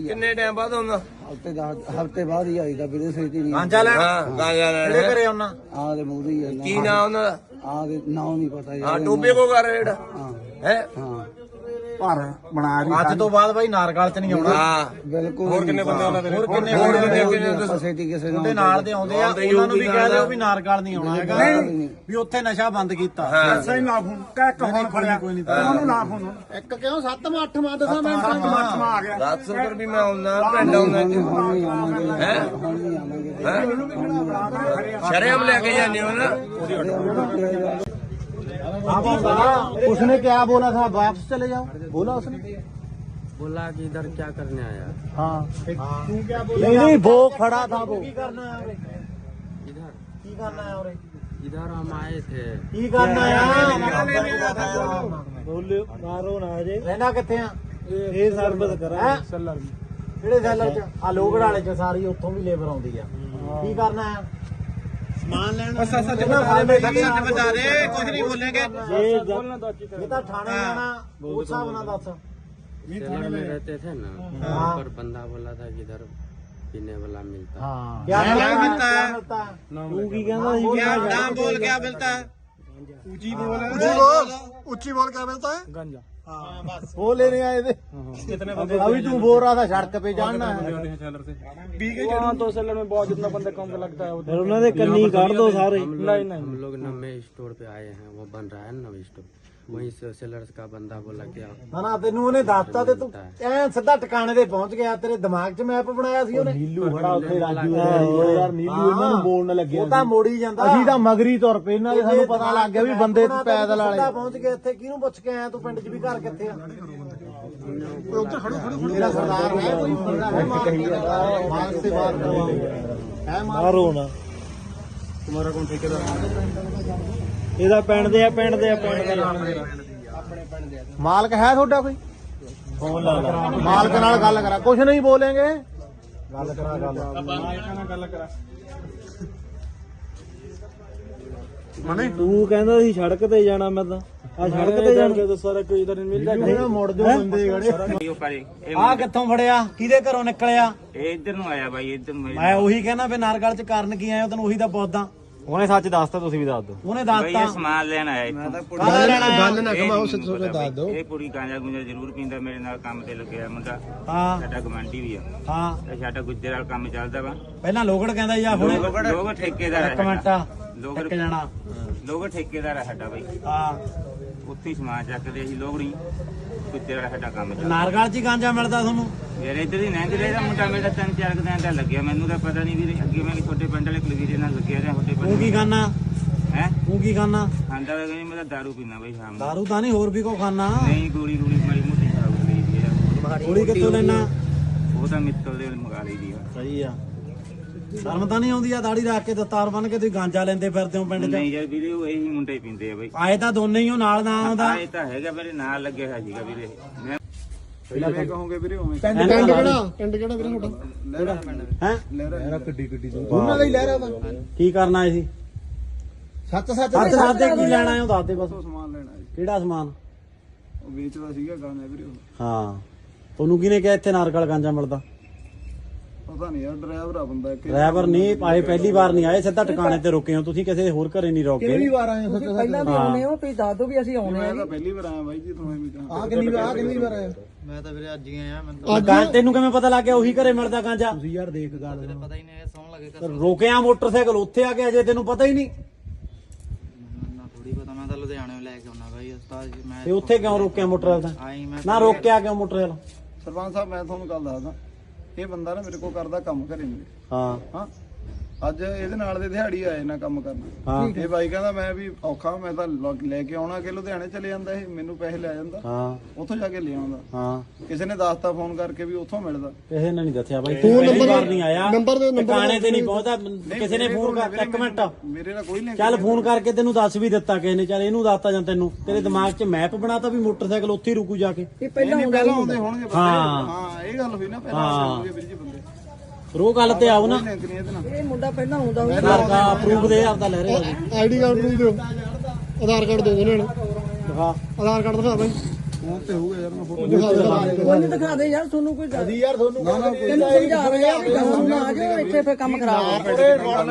ਕਿੰਨੇ ਟਾਈਮ ਬਾਅਦ ਆਉਂਦਾ? ਹਫ਼ਤੇ ਦਾ ਹਫ਼ਤੇ ਬਾਅਦ ਹੀ ਆਈਦਾ ਵੀਰੇ ਸੇਤੀ ਨਹੀਂ। ਗਾਂਜਾ ਲੈਣ? ਗਾਂਜਾ ਲੈਣ। ਕਿਹੜੇ ਘਰੇ ਆਉਣਾ? ਆ ਦੇ ਮੂਰੀ ਕੀ ਨਾਮ ਉਹਨਾਂ ਦਾ? ਆ ਦੇ ਨਾਮ ਨਹੀਂ ਪਤਾ ਯਾਰ। ਹਾਂ ਟੋਬੇ ਕੋ ਕਰ ਜਿਹੜਾ? ਹੈ? ਹਾਂ। ਹਾਂ ਪਰ ਬਣਾ ਅੱਜ ਤੋਂ ਬਾਅਦ ਬਾਈ ਨਾਰਗਲ 'ਚ ਨਹੀਂ ਆਉਣਾ। ਹਾਂ ਬਿਲਕੁਲ ਹੋਰ ਕਿੰਨੇ ਬੰਦੇ ਉਹਨਾਂ ਦੇ ਹੋਰ ਕਿੰਨੇ ਹੋਰ ਬੰਦੇ ਕਿਸੇ ਨੂੰ ਉਹਦੇ ਨਾਲ ਦੇ ਆਉਂਦੇ ਆ ਉਹਨਾਂ ਨੂੰ ਵੀ ਕਹਿ ਦਿਓ ਵੀ ਨਾਰਗਲ ਨਹੀਂ ਆਉਣਾ ਹੈਗਾ। ਵੀ ਉੱਥੇ ਨਸ਼ਾ ਬੰਦ ਕੀਤਾ। ਸਹੀ ਨਾ ਫੋਨ ਕਹਿ ਕਹਣ ਫੜਿਆ। ਕੋਈ ਨਹੀਂ ਉਹਨੂੰ ਨਾ ਫੋਨ ਇੱਕ ਕਿਉਂ? 7 8 ਮਾਂ ਦਸਾਂ ਮੈਂ? 8 ਮਾਂ ਆ ਗਿਆ। ਦੱਸ ਉੱਧਰ ਵੀ ਮੈਂ ਆਉਣਾ ਪਿੰਡ ਆਉਣਾ ਹੈ? ਸ਼ਰਮ ਲੈ ਕੇ ਜਾਂਦੇ ਹੋ ਨਾ। उसने क्या बोला था वापस चले जाओ बोला उसने बोला कि इधर क्या करने आया हाँ तू क्या बोला नहीं नहीं वो खड़ा था वो की करना है उरे इधर की करना है उरे इधर हम आए थे ਕੀ ਕਰਨਾ ਆ ਬੋਲੇ ਮਾਰੋ ਨਾ ਜੇ ਰਹਿਣਾ ਕਿੱਥੇ ਆ ਇਹ ਸਰਵਿਸ ਕਰਾਂ ਸੈਲਰ ਕਿਹੜੇ ਸੈਲਰ ਚ ਆ ਲੋਗੜ ਵਾਲੇ ਚ ਸਾਰੀ ਉੱਥੋਂ ਵੀ ਲੇਬਰ ਆਉਂਦੀ ਆ ਕੀ ਕਰਨਾ ਆ ਸਮਾਨ ਲੈਣ ਬਸ ਸੱਚ ਸੱਚ ਬਤਾ ਦੇ ਕੁਝ ਨਹੀਂ ਬੋਲੇਗੇ ਇਹ ਤਾਂ ਥਾਣੇ ਜਾਣਾ ਉਸ ਹਿਸਾਬ ਨਾਲ ਦੱਸ सेलर में रहते थे ना वहाँ पर बंदा बोला था कि इधर पीने वाला मिलता है हाँ क्या मिलता है तू की कहना ਸੀ क्या नाम बोल क्या मिलता है ऊंची बोल ऊंची बोल ऊंची बोल क्या मिलता है गंजा हाँ बस वो लेने आए थे कितने बंदे अभी तू बोल रहा था सड़क पे जानना है वहाँ तो सेलर में बहुत जितना बंदे कम लगता है फिर उन्होंने कन्नी काट दो सारे नहीं नहीं हम लोग नवे स्टोर पे आए हैं वो बन रहा है ना नवे स्टोर वहीं से सेलर्स का बंदा बोला कि आप ਨਾ ਨਾ ਤੈਨੂੰ ਉਹਨੇ ਦੱਸਤਾ ਤੇ ਤੂੰ ਐ ਸਿੱਧਾ ਟਿਕਾਣੇ ਤੇ ਪਹੁੰਚ ਗਿਆ ਤੇਰੇ ਦਿਮਾਗ 'ਚ ਮੈਪ ਬਣਾਇਆ ਸੀ ਉਹਨੇ ਨੀਲੂ ਖੜਾ ਉੱਥੇ ਰਾਜੂ ਯਾਰ ਨੀਲੂ ਇਹਨਾਂ ਨੂੰ ਬੋਲਣ ਲੱਗਿਆ ਉਹ ਤਾਂ ਮੋੜੀ ਜਾਂਦਾ ਅਸੀਂ ਤਾਂ ਮਗਰੀ ਤੁਰ ਪਏ ਇਹਨਾਂ ਦੇ ਸਾਨੂੰ ਪਤਾ ਲੱਗ ਗਿਆ ਵੀ ਬੰਦੇ ਪੈਦਲ ਵਾਲੇ ਸਿੱਧਾ ਪਹੁੰਚ ਗਿਆ ਇੱਥੇ ਕਿਹਨੂੰ ਪੁੱਛ ਕੇ ਆਇਆ ਤੂੰ ਪਿੰਡ 'ਚ ਵੀ ਘਰ ਕਿੱਥੇ ਆ ਉੱਧਰ ਖੜੋ ਖੜੋ ਮੇਰਾ ਸਰਦਾਰ ਹੈ ਕੋਈ ਬੰਦਾ ਹੈ ਮਾਰ ਮਾਰ ਸੇ ਬਾਤ ਕਰਵਾਓ ਹੈ ਮਾਰੋ ਨਾ ਤੁਹਾਡਾ ਕੋਣ ਠੇਕੇਦਾਰ ਇਹਦਾ ਪਿੰਡ ਦੇ ਆ ਪਿੰਡ ਦੇ ਆ ਪਿੰਡ ਦੇ ਮਾਲਕ ਹੈ ਤੁਹਾਡਾ ਕੋਈ? ਫੋਨ ਲਾ ਲਾ। ਮਾਲਕ ਨਾਲ ਗੱਲ ਕਰਾ। ਕੁਝ ਨਹੀਂ ਬੋਲेंगे ਗੱਲ ਕਰਾ ਗੱਲ ਮਨੇ? ਤੂੰ ਕਹਿੰਦਾ ਸੀ ਸੜਕ ਤੇ ਜਾਣਾ ਮੈਂ ਤਾਂ। ਆ ਸੜਕ ਤੇ ਜਾਣ ਕੇ ਸਾਰਾ ਕੋਈ ਇਧਰ ਨਹੀਂ ਮਿਲਦਾ। ਮੁੜ ਜੋ ਬੰਦੇ ਉਹ ਇਹ ਆ ਕਿੱਥੋਂ ਫੜਿਆ? ਕਿਹਦੇ ਘਰੋਂ ਨਿਕਲਿਆ? ਇਹ ਇੱਧਰ ਨੂੰ ਆਇਆ ਬਾਈ ਇੱਧਰ ਮੈਂ ਉਹੀ ਕਹਿੰਦਾ ਵੀ ਨਾਰਗਲ ਚ ਕਾਰਨ ਕੀ ਆਇਆ ਤੈਨੂੰ ਉਹੀ ਤਾਂ ਪੁੱਛਦਾ। ਉਹਨੇ ਸੱਚ ਦੱਸਤਾ ਤੁਸੀਂ ਵੀ ਦੱਸ ਦਿਓ। ਉਹਨੇ ਬਾਈ ਇਹ ਦੱਸਤਾ ਸਮਾਨ ਲੈਣ ਆਇਆ ਇੱਥੋਂ। ਕਾਹਦਾ ਲੈਣਾ ਗੱਲ ਨਾ ਕਮਾਓ ਸੱਚ ਸੱਚ ਦੱਸ ਦਿਓ। ਇਹ ਕੁੜੀ ਗਾਂਜਾ ਗੁੰਜਾ ਜ਼ਰੂਰ ਪੀਂਦਾ ਮੇਰੇ ਨਾਲ ਕੰਮ ਤੇ ਲੱਗਿਆ ਮੁੰਡਾ। ਹਾਂ। ਸਾਡਾ ਗਵਾਂਢੀ ਵੀ ਆ। ਹਾਂ। ਤੇ ਸਾਡਾ ਗੁੱਜਰ ਵਾਲਾ ਕੰਮ ਚੱਲਦਾ ਵਾ। ਪਹਿਲਾਂ ਲੋਗੜ ਕਹਿੰਦਾ ਜੀ ਆ ਹੁਣੇ ਲੋਕ ਲੋਕ ਠੇਕੇਦਾਰ ਇੱਕ ਮਿੰਟ ਸਾਡਾ। ਲੋਕ ਇੱਕ ਜਣਾ। ਲੋਕ ਠੇਕੇਦਾਰ ਹੈ ਸਾਡਾ ਬਾਈ। ਹਾਂ। ਉੱਥੇ ਹੀ ਸਮਾਨ ਚੱਕਦੇ ਅਸੀਂ ਲੋਗੜੀ। ਗੁੱਜਰ ਵਾਲਾ ਸਾਡਾ ਕੰਮ ਚੱਲਦਾ ਨਾਰਗਲ ਚ ਹੀ ਗਾਂਜਾ ਮਿਲਦਾ ਤੁਹਾਨੂੰ? ਯਾਰ ਇੱਧਰ ਹੀ ਨਹਿੰਦੇ ਰਹੇ ਦਾ ਮੁੰਡਾ ਮੇਰਾ ਤਿੰਨ ਚਾਰ ਕੁ ਦਿਨ ਦਾ ਲੱਗਿਆ ਮੈਨੂੰ ਤਾਂ ਪਤਾ ਨਹੀਂ ਵੀਰੇ ਅੱਗੇ ਮੈਂ ਕਿ ਛੋਟੇ ਪਿੰਡ ਵਾਲੇ ਕੁਲਵੀਰੇ ਨਾਲ ਲੱਗਿਆ ਰਿਹਾ ਛੋਟੇ ਤੂੰ ਕੀ ਪਿੰਡ ਖਾਣਾ ਹੈ? ਤੂੰ ਕੀ ਖਾਣਾ ਖਾਂਦਾ ਤਾਂ ਨਹੀਂ ਮੈਂ ਤਾਂ ਦਾਰੂ ਪੀਣਾ ਬਾਈ ਸ਼ਾਮ ਨੂੰ। ਦਾਰੂ ਤਾਂ ਨਹੀਂ ਹੋਰ ਵੀ ਕੋ ਖਾਣਾ ਨਹੀਂ ਗੋਲੀ ਗੋਲੀ ਮਾਰੀ ਮੋਟੀ ਖਾਉ ਲਈ ਦੀ ਆ। ਥੋੜੀ ਕਿੱਥੋਂ ਲੈਣਾ ਉਹ ਤਾਂ ਮਿੱਤਲ ਦੇ ਮੰਗਾ ਲਈ ਦੀ ਆ। ਸਹੀ ਆ। ਸ਼ਰਮ ਤਾਂ ਨਹੀਂ ਆਉਂਦੀ ਆ ਦਾੜੀ ਰੱਖ ਕੇ ਦਸਤਾਰ ਬੰਨ ਕੇ ਤੁਸੀਂ ਗਾਂਜਾ ਲੈਂਦੇ ਫਿਰਦੇ ਹੋ ਪਿੰਡ 'ਚ? ਨਹੀਂ ਯਾਰ ਵੀਰੇ ਉਹ ਇਹੀ ਮੁੰਡੇ ਪੀਂਦੇ ਆ ਬਾਈ। ਆਏ ਤਾਂ ਦੋਨੇ ਹੀ ਹੋ ਨਾਲ ਨਾ ਆਉਂਦਾ। ਇਹ ਤਾਂ ਹੈਗਾ ਮੇਰੇ ਨਾਲ ਲੱਗਿਆ ਹੋਇਆ ਸੀਗਾ ਵੀਰੇ। ਮੈਂ ਜਿਵੇਂ ਕਹੋਗੇ ਵੀਰੇ ਉਵੇਂ? ਪਿੰਡ ਕਿਹੜਾ? ਪਿੰਡ ਕਿਹੜਾ ਵੀਰੇ ਤੁਹਾਡਾ? ਹੈ? ਲਹਿਰਾ ਗੱਡੀ ਉਹਨਾਂ ਦਾ ਹੀ ਲਹਿਰਾ ਵਾ। ਕੀ ਕਰਨਾ ਆਏ ਸੀ ਸੱਚ ਸੱਚ ਸੱਚ ਸੱਚ ਦੇ ਕੀ ਲੈਣਾ ਹੈ ਉਹ ਦੱਸ ਦੇ ਬਸ। ਸਮਾਨ ਲੈਣਾ ਜੀ ਕਿਹੜਾ ਸਮਾਨ? ਉਹ ਵੇਚਦਾ ਸੀਗਾ ਗਾਂਜਾ ਵੀਰੇ ਉਹ। ਹਾਂ। ਤੁਹਾਨੂੰ ਕਿਹਨੇ ਕਿਹਾ ਇੱਥੇ ਨਾਰਕਲ ਗਾਂਜਾ ਮਿਲਦਾ? ਪਤਾ ਨਹੀਂ ਯਾਰ ਡਰਾਈਵਰ ਆ ਬੰਦਾ ਕਿ ਡਰਾਈਵਰ ਨਹੀਂ ਆਏ ਪਹਿਲੀ ਵਾਰ ਨਹੀਂ ਆਏ ਸਿੱਧਾ ਟਿਕਾਣੇ ਤੇ ਰੁਕੇ ਹੋ ਤੁਸੀਂ ਕਿਸੇ ਹੋਰ ਘਰੇ ਨਹੀਂ ਰੁਕੇ। ਕਿੰਨੀ ਵਾਰ ਆਏ ਹੋ ਪਹਿਲਾਂ ਵੀ ਆਉਨੇ ਹੋ ਤੁਸੀਂ ਦੱਸ ਦਿਓ ਵੀ ਅਸੀਂ ਆਉਨੇ ਮੈਂ ਤਾਂ ਪਹਿਲੀ ਵਾਰ ਆਇਆ ਬਾਈ ਜੀ ਤੁਹਾਨੂੰ ਵੀ ਕਹਾਂ ਆ ਕਿੰਨੀ ਵਾਰ ਕਿੰਨੀ ਵਾਰ ਆਏ ਮੈਂ ਤਾਂ ਵੀਰੇ ਅੱਜ ਹੀ ਆਇਆ ਮੈਨੂੰ ਗਾਂ ਤੈਨੂੰ ਕਿਵੇਂ ਪਤਾ ਲੱਗ ਗਿਆ ਉਹੀ ਘਰੇ ਮਿਲਦਾ ਗਾਂਜਾ? ਤੁਸੀਂ ਯਾਰ ਦੇਖ ਗੱਲ ਪਤਾ ਹੀ ਨਹੀਂ ਸੌਣ ਲੱਗੇ ਤੇ ਰੋਕਿਆ ਮੋਟਰਸਾਈਕਲ ਉੱਥੇ ਆ ਕੇ ਅਜੇ ਤੈਨੂੰ ਪਤਾ ਹੀ ਨਹੀਂ। ਨਾ ਥੋੜੀ ਪਤਾ ਮੈਂ ਤਾਂ ਲੁਧਿਆਣੇ ਲੈ ਕੇ ਆਉਣਾ ਬਾਈ ਉਸਤਾਦ ਜੀ ਮੈਂ ਤੇ ਉੱਥੇ ਕਿਉਂ ਰੋਕਿਆ ਮੋਟਰਸਾਈਕਲ ਆਈ ਮੈਂ ਨਾ ਰੋਕਿਆ ਕਿਉਂ ਮੋਟਰਸਾਈਕਲ? ਸਰਪੰਚ ਸਾਹਿਬ ਮੈਂ ਤੁਹਾਨੂੰ ਗੱਲ ਦੱਸਦਾ। ਇਹ ਬੰਦਾ ਨਾ ਮੇਰੇ ਕੋਲ ਕਰਦਾ ਕੰਮ ਘਰੇ ਨਹੀਂ। ਹਾਂ। ਹਾਂ। ਅੱਜ ਇਹਦੇ ਨਾਲ ਦੇ ਦਿਹਾੜੀ ਆਏ ਨਾ ਕੰਮ ਕਰਨ। ਹਾਂ। ਇਹ ਬਾਈ ਕਹਿੰਦਾ ਮੈਂ ਵੀ ਔਖਾ ਮੈਂ ਤਾਂ ਲ- ਕੇ ਆਉਣਾ ਕਿ ਲੁਧਿਆਣੇ ਚਲੇ ਜਾਂਦਾ ਇਹ ਮੈਨੂੰ ਪੈਸੇ ਲੈ ਜਾਂਦਾ। ਹਾਂ। ਉੱਥੋਂ ਜਾ ਕੇ ਲੈ ਆਉਂਦਾ। ਹਾਂ। ਕਿਸੇ ਨੇ ਦੱਸਤਾ ਫੋਨ ਕਰਕੇ ਵੀ ਉੱਥੋਂ ਮਿਲਦਾ। ਕਿਸੇ ਨੇ ਨਹੀਂ ਦੱਸਿਆ ਬਾਈ। ਤੂੰ ਨੰਬਰ ਨਹੀਂ ਆਇਆ। ਟਿਕਾਣੇ ਤੇ ਨਹੀਂ ਪਹੁੰਚਦਾ ਕਿਸੇ ਨੇ ਫੋਨ ਕਰ ਇੱਕ ਮਿੰਟ। ਮੇਰੇ ਨਾਲ ਕੋਈ ਲਿੰਕ ਚੱਲ ਫੋਨ ਕਰਕੇ ਤੈਨੂੰ ਦੱਸ ਵੀ ਦਿੱਤਾ ਕਿਸੇ ਨੇ। ਚੱਲ ਇਹਨੂੰ ਦੱਸਤਾ ਜਾਂ ਤੈਨੂੰ। ਤੇਰੇ ਦਿਮਾਗ 'ਚ ਮੈਪ ਬਣਾਤਾ ਵੀ ਮੋਟਰਸਾਈਕਲ ਉੱਥੇ ਹੀ ਰੁਕੂ ਜਾ ਕੇ। ਪਹਿਲਾਂ ਪਹਿਲਾਂ ਆਉਂਦੇ ਹੋਣਗੇ ਹਾਂ। ਹਾਂ ਇਹ ਗੱਲ ਹੋਈ ਨਾ ਪਹਿਲਾਂ। ਹਾਂ। ਆਉਂਦੇ ਵੀਰ ਜੀ ਬੰਦੇ ਰੋ ਗੱਲ ਤੇ ਆਓ ਨਾ। ਇਹ ਮੁੰਡਾ ਪਹਿਲਾਂ ਆਧਾਰ ਕਾਰਡ ਅਪਰੂਵ ਦੇ ਆਪਦਾ ਲੈ ਰਹੇ ਆਈਡੀ ਕਾਰਡ ਨੂੰ ਦਿਓ। ਆਧਾਰ ਕਾਰਡ ਇਹਨਾਂ ਨੂੰ। ਦਿਖਾ। ਆਧਾਰ ਕਾਰਡ ਦਿਖਾ ਬਾਈ। ਫੋਨ ਤੇ ਹੋਊਗਾ ਯਾਰ ਮੈਂ ਫੋਟੋ ਕੋਈ ਨਹੀਂ ਦਿਖਾ ਦੇ। ਯਾਰ ਤੁਹਾਨੂੰ ਕੋਈ ਅਸੀਂ ਯਾਰ ਤੁਹਾਨੂੰ ਤੈਨੂੰ ਸਮਝਾ ਰਹੇ ਆ ਵੀ ਗਾਉਂ ਨਾ ਆ ਜਾਓ ਇੱਥੇ ਫੇਰ ਕੰਮ ਖਰਾਬ ਹੋ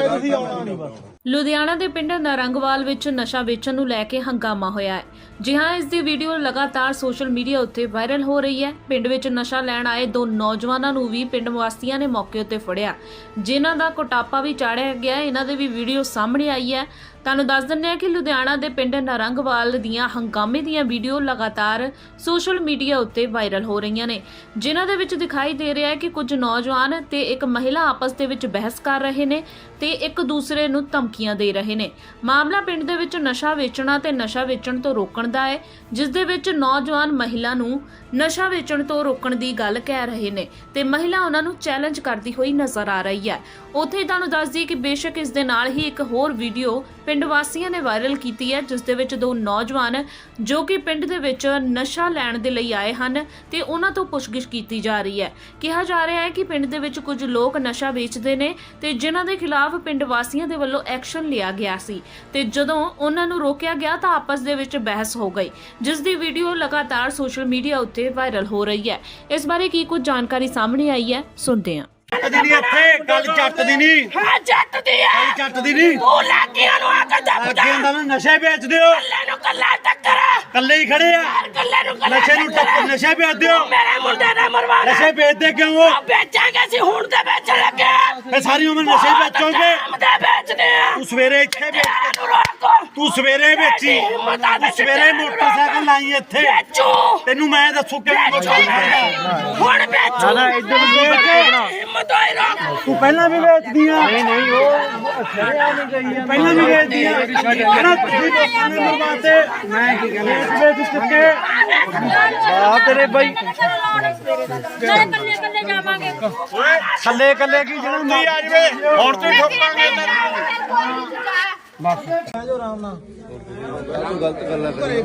ਤੁਸੀਂ ਆਉਣਾ ਨਹੀਂ ਬਸ। ਲੁਧਿਆਣਾ ਦੇ ਪਿੰਡ ਨਰੰਗਵਾਲ ਵਿੱਚ ਨਸ਼ਾ ਵੇਚਣ ਨੂੰ ਲੈ ਕੇ ਹੰਗਾਮਾ ਹੋਇਆ ਹੈ। ਜੀ ਹਾਂ ਇਸ ਦੀ ਵੀਡੀਓ ਲਗਾਤਾਰ ਸੋਸ਼ਲ ਮੀਡੀਆ ਉੱਤੇ ਵਾਇਰਲ ਹੋ ਰਹੀ ਹੈ। ਪਿੰਡ ਵਿੱਚ ਨਸ਼ਾ ਲੈਣ ਆਏ ਦੋ ਨੌਜਵਾਨਾਂ ਨੂੰ ਵੀ ਪਿੰਡ ਵਾਸੀਆਂ ਨੇ ਮੌਕੇ ਉੱਤੇ ਫੜਿਆ। ਜਿਨ੍ਹਾਂ ਦਾ ਕੋਟਾਪਾ ਵੀ ਚਾੜਿਆ ਗਿਆ। ਇਹਨਾਂ ਦੇ ਵੀ ਵੀਡੀਓ ਸਾਹਮਣੇ ਆਈ ਹੈ। ਤੁਹਾਨੂੰ ਦੱਸ ਦਿੰਦੇ ਆ ਕਿ ਲੁਧਿਆਣਾ ਦੇ ਪਿੰਡ ਨਰੰਗਵਾਲ ਦੀਆਂ ਹੰਗਾਮੇ ਦੀਆਂ ਵੀਡੀਓ ਲਗਾਤਾਰ ਸੋਸ਼ਲ ਮੀਡੀਆ ਉੱਤੇ ਵਾਇਰਲ ਹੋ ਰਹੀਆਂ ਨੇ, ਜਿਨ੍ਹਾਂ ਦੇ ਵਿੱਚ ਦਿਖਾਈ ਦੇ ਰਿਹਾ ਹੈ ਕਿ ਕੁਝ ਨੌਜਵਾਨ ਤੇ ਇੱਕ ਮਹਿਲਾ ਆਪਸ ਦੇ ਵਿੱਚ ਬਹਿਸ ਕਰ ਰਹੇ ਨੇ ਤੇ ਇੱਕ ਦੂਸਰੇ ਨੂੰ ਧਮਕੀਆਂ ਦੇ ਰਹੇ ਨੇ। ਮਾਮਲਾ ਪਿੰਡ ਦੇ ਵਿੱਚ ਨਸ਼ਾ ਵੇਚਣਾ ਤੇ ਨਸ਼ਾ ਵੇਚਣ ਤੋਂ ਰੋਕਣ ਦਾ ਹੈ, ਜਿਸ ਦੇ ਵਿੱਚ ਨੌਜਵਾਨ ਮਹਿਲਾ ਨੂੰ ਨਸ਼ਾ ਵੇਚਣ ਤੋਂ ਰੋਕਣ ਦੀ ਗੱਲ ਕਹਿ ਰਹੇ ਨੇ ਤੇ ਮਹਿਲਾ ਉਹਨਾਂ ਨੂੰ ਚੈਲੰਜ ਕਰਦੀ ਹੋਈ ਨਜ਼ਰ ਆ ਰਹੀ ਹੈ। ਉੱਥੇ ਤੁਹਾਨੂੰ ਦੱਸ ਦਈਏ ਕਿ ਬੇਸ਼ੱਕ ਇਸ ਦੇ ਨਾਲ ਹੀ ਇੱਕ ਹੋਰ ਵੀਡੀਓ ਪਿੰਡ ਵਾਸੀਆਂ ਨੇ ਵਾਇਰਲ ਕੀਤੀ ਹੈ, ਜਿਸ ਦੇ ਵਿੱਚ ਦੋ ਨੌਜਵਾਨ ਜੋ ਕਿ ਪਿੰਡ ਦੇ ਵਿੱਚ ਨਸ਼ਾ ਲੈਣ ਦੇ ਲਈ ਆਏ ਹਨ ਤੇ ਉਹਨਾਂ ਤੋਂ ਪੁੱਛਗਿੱਛ ਕੀਤੀ ਜਾ ਰਹੀ ਹੈ। ਕਿਹਾ ਜਾ ਰਿਹਾ ਹੈ ਕਿ ਪਿੰਡ ਦੇ ਵਿੱਚ ਕੁਝ ਲੋਕ ਨਸ਼ਾ ਵੇਚਦੇ ਨੇ ਤੇ ਜਿਨ੍ਹਾਂ ਦੇ ਖਿਲਾਫ ਪਿੰਡ ਵਾਸੀਆਂ ਦੇ ਵੱਲੋਂ ਐਕਸ਼ਨ ਲਿਆ ਗਿਆ ਸੀ ਤੇ ਜਦੋਂ ਉਹਨਾਂ ਨੂੰ ਰੋਕਿਆ ਗਿਆ ਤਾਂ ਆਪਸ ਦੇ ਵਿੱਚ ਬਹਿਸ ਹੋ ਗਈ, ਜਿਸ ਦੀ ਵੀਡੀਓ ਲਗਾਤਾਰ ਸੋਸ਼ਲ ਮੀਡੀਆ ਉੱਤੇ ਵਾਇਰਲ ਹੋ ਰਹੀ ਹੈ। ਇਸ ਬਾਰੇ ਕੀ ਕੁਝ ਜਾਣਕਾਰੀ ਸਾਹਮਣੇ ਆਈ ਹੈ, ਸੁਣਦੇ ਹਾਂ। ਦੀ ਨਹੀਂ ਇੱਥੇ ਗੱਲ ਜੱਟ ਦੀ ਨਹੀਂ। ਹਾਂ ਜੱਟ ਦੀ ਆ। ਜੱਟ ਦੀ ਨਹੀਂ। ਉਹ ਲਾਗੀਆਂ ਨੂੰ ਆ ਕੇ ਦੱਬਦਾ ਹੁੰਦਾ ਮੈਂ ਨਸ਼ੇ ਵੇਚਦੇ ਹੋ ਕੱਲੇ ਨੂੰ ਕੱਲਾ ਟੱਕਰ। ਕੱਲੇ ਹੀ ਖੜੇ ਆ। ਕੱਲੇ ਨੂੰ ਕੱਲਾ ਨਸ਼ੇ ਨੂੰ ਟੱਕਰ ਨਸ਼ੇ ਵੇਚਦੇ ਹੋ। ਮੇਰੇ ਮੁੰਡੇ ਨੇ ਮਰਵਾਣਾ ਨਸ਼ੇ ਵੇਚਦੇ ਕਿਉਂ ਹੋ? ਵੇਚਾਂਗੇ ਅਸੀਂ ਹੁਣ ਤੇ ਵੇਚਣ ਲੱਗੇ ਫੇ ਸਾਰੀ ਉਮਰ ਨਸ਼ੇ ਹੀ ਵੇਚੋਗੇ? ਤੇ ਵੇਚਦੇ ਆ। ਤੂੰ ਸਵੇਰੇ ਇੱਥੇ ਵੇਚ ਕੇ ਤੂੰ ਸਵੇਰੇ ਵੇਚੀ। ਤੂੰ ਸਵੇਰੇ ਮੋਟਰਸਾਈਕਲ ਲਾਈ ਇੱਥੇ। ਵੇਚੋ। ਤੈਨੂੰ ਮੈਂ ਦੱਸੂ ਕਿਵੇਂ ਮੋਟਰਸਾਈਕਲ ਹੁਣ ਵੇਚੋ। ਨਾ ਇੱਧਰ ਵੇਚ ਹਿੰਮਤ ਹੋਈ ਰੋਕੋ ਤੂੰ ਪਹਿਲਾਂ ਵੀ ਵੇਚਦੀ ਆ। ਨਹੀਂ ਨਹੀਂ ਉਹ ਛੜਿਆ ਨਹੀਂ ਗਈ ਪਹਿਲਾਂ ਵੀ ਵੇਚਦੀ ਆ। ਕਹਿੰਦਾ? ਤੁਸੀਂ ਲੋਕਾਂ ਨੇ ਮਰਵਾਤੇ। ਮੈਂ ਕੀ ਕਹਿੰਦਾ? ਆ ਤੇਰੇ ਬਾਈ। ਕੱਲੇ ਕੱਲੇ ਜਾਵਾਂਗੇ। ਥੱਲੇ ਕੱਲੇ ਕੀ ਜਿਹੜਾ ਹੁੰਦੀ? ਆ ਜਵੇ ਹੁਣ ਤੇ ਠੋਕਾਂਗੇ ਗਲਤ ਗੱਲਾਂ ਕਰੀ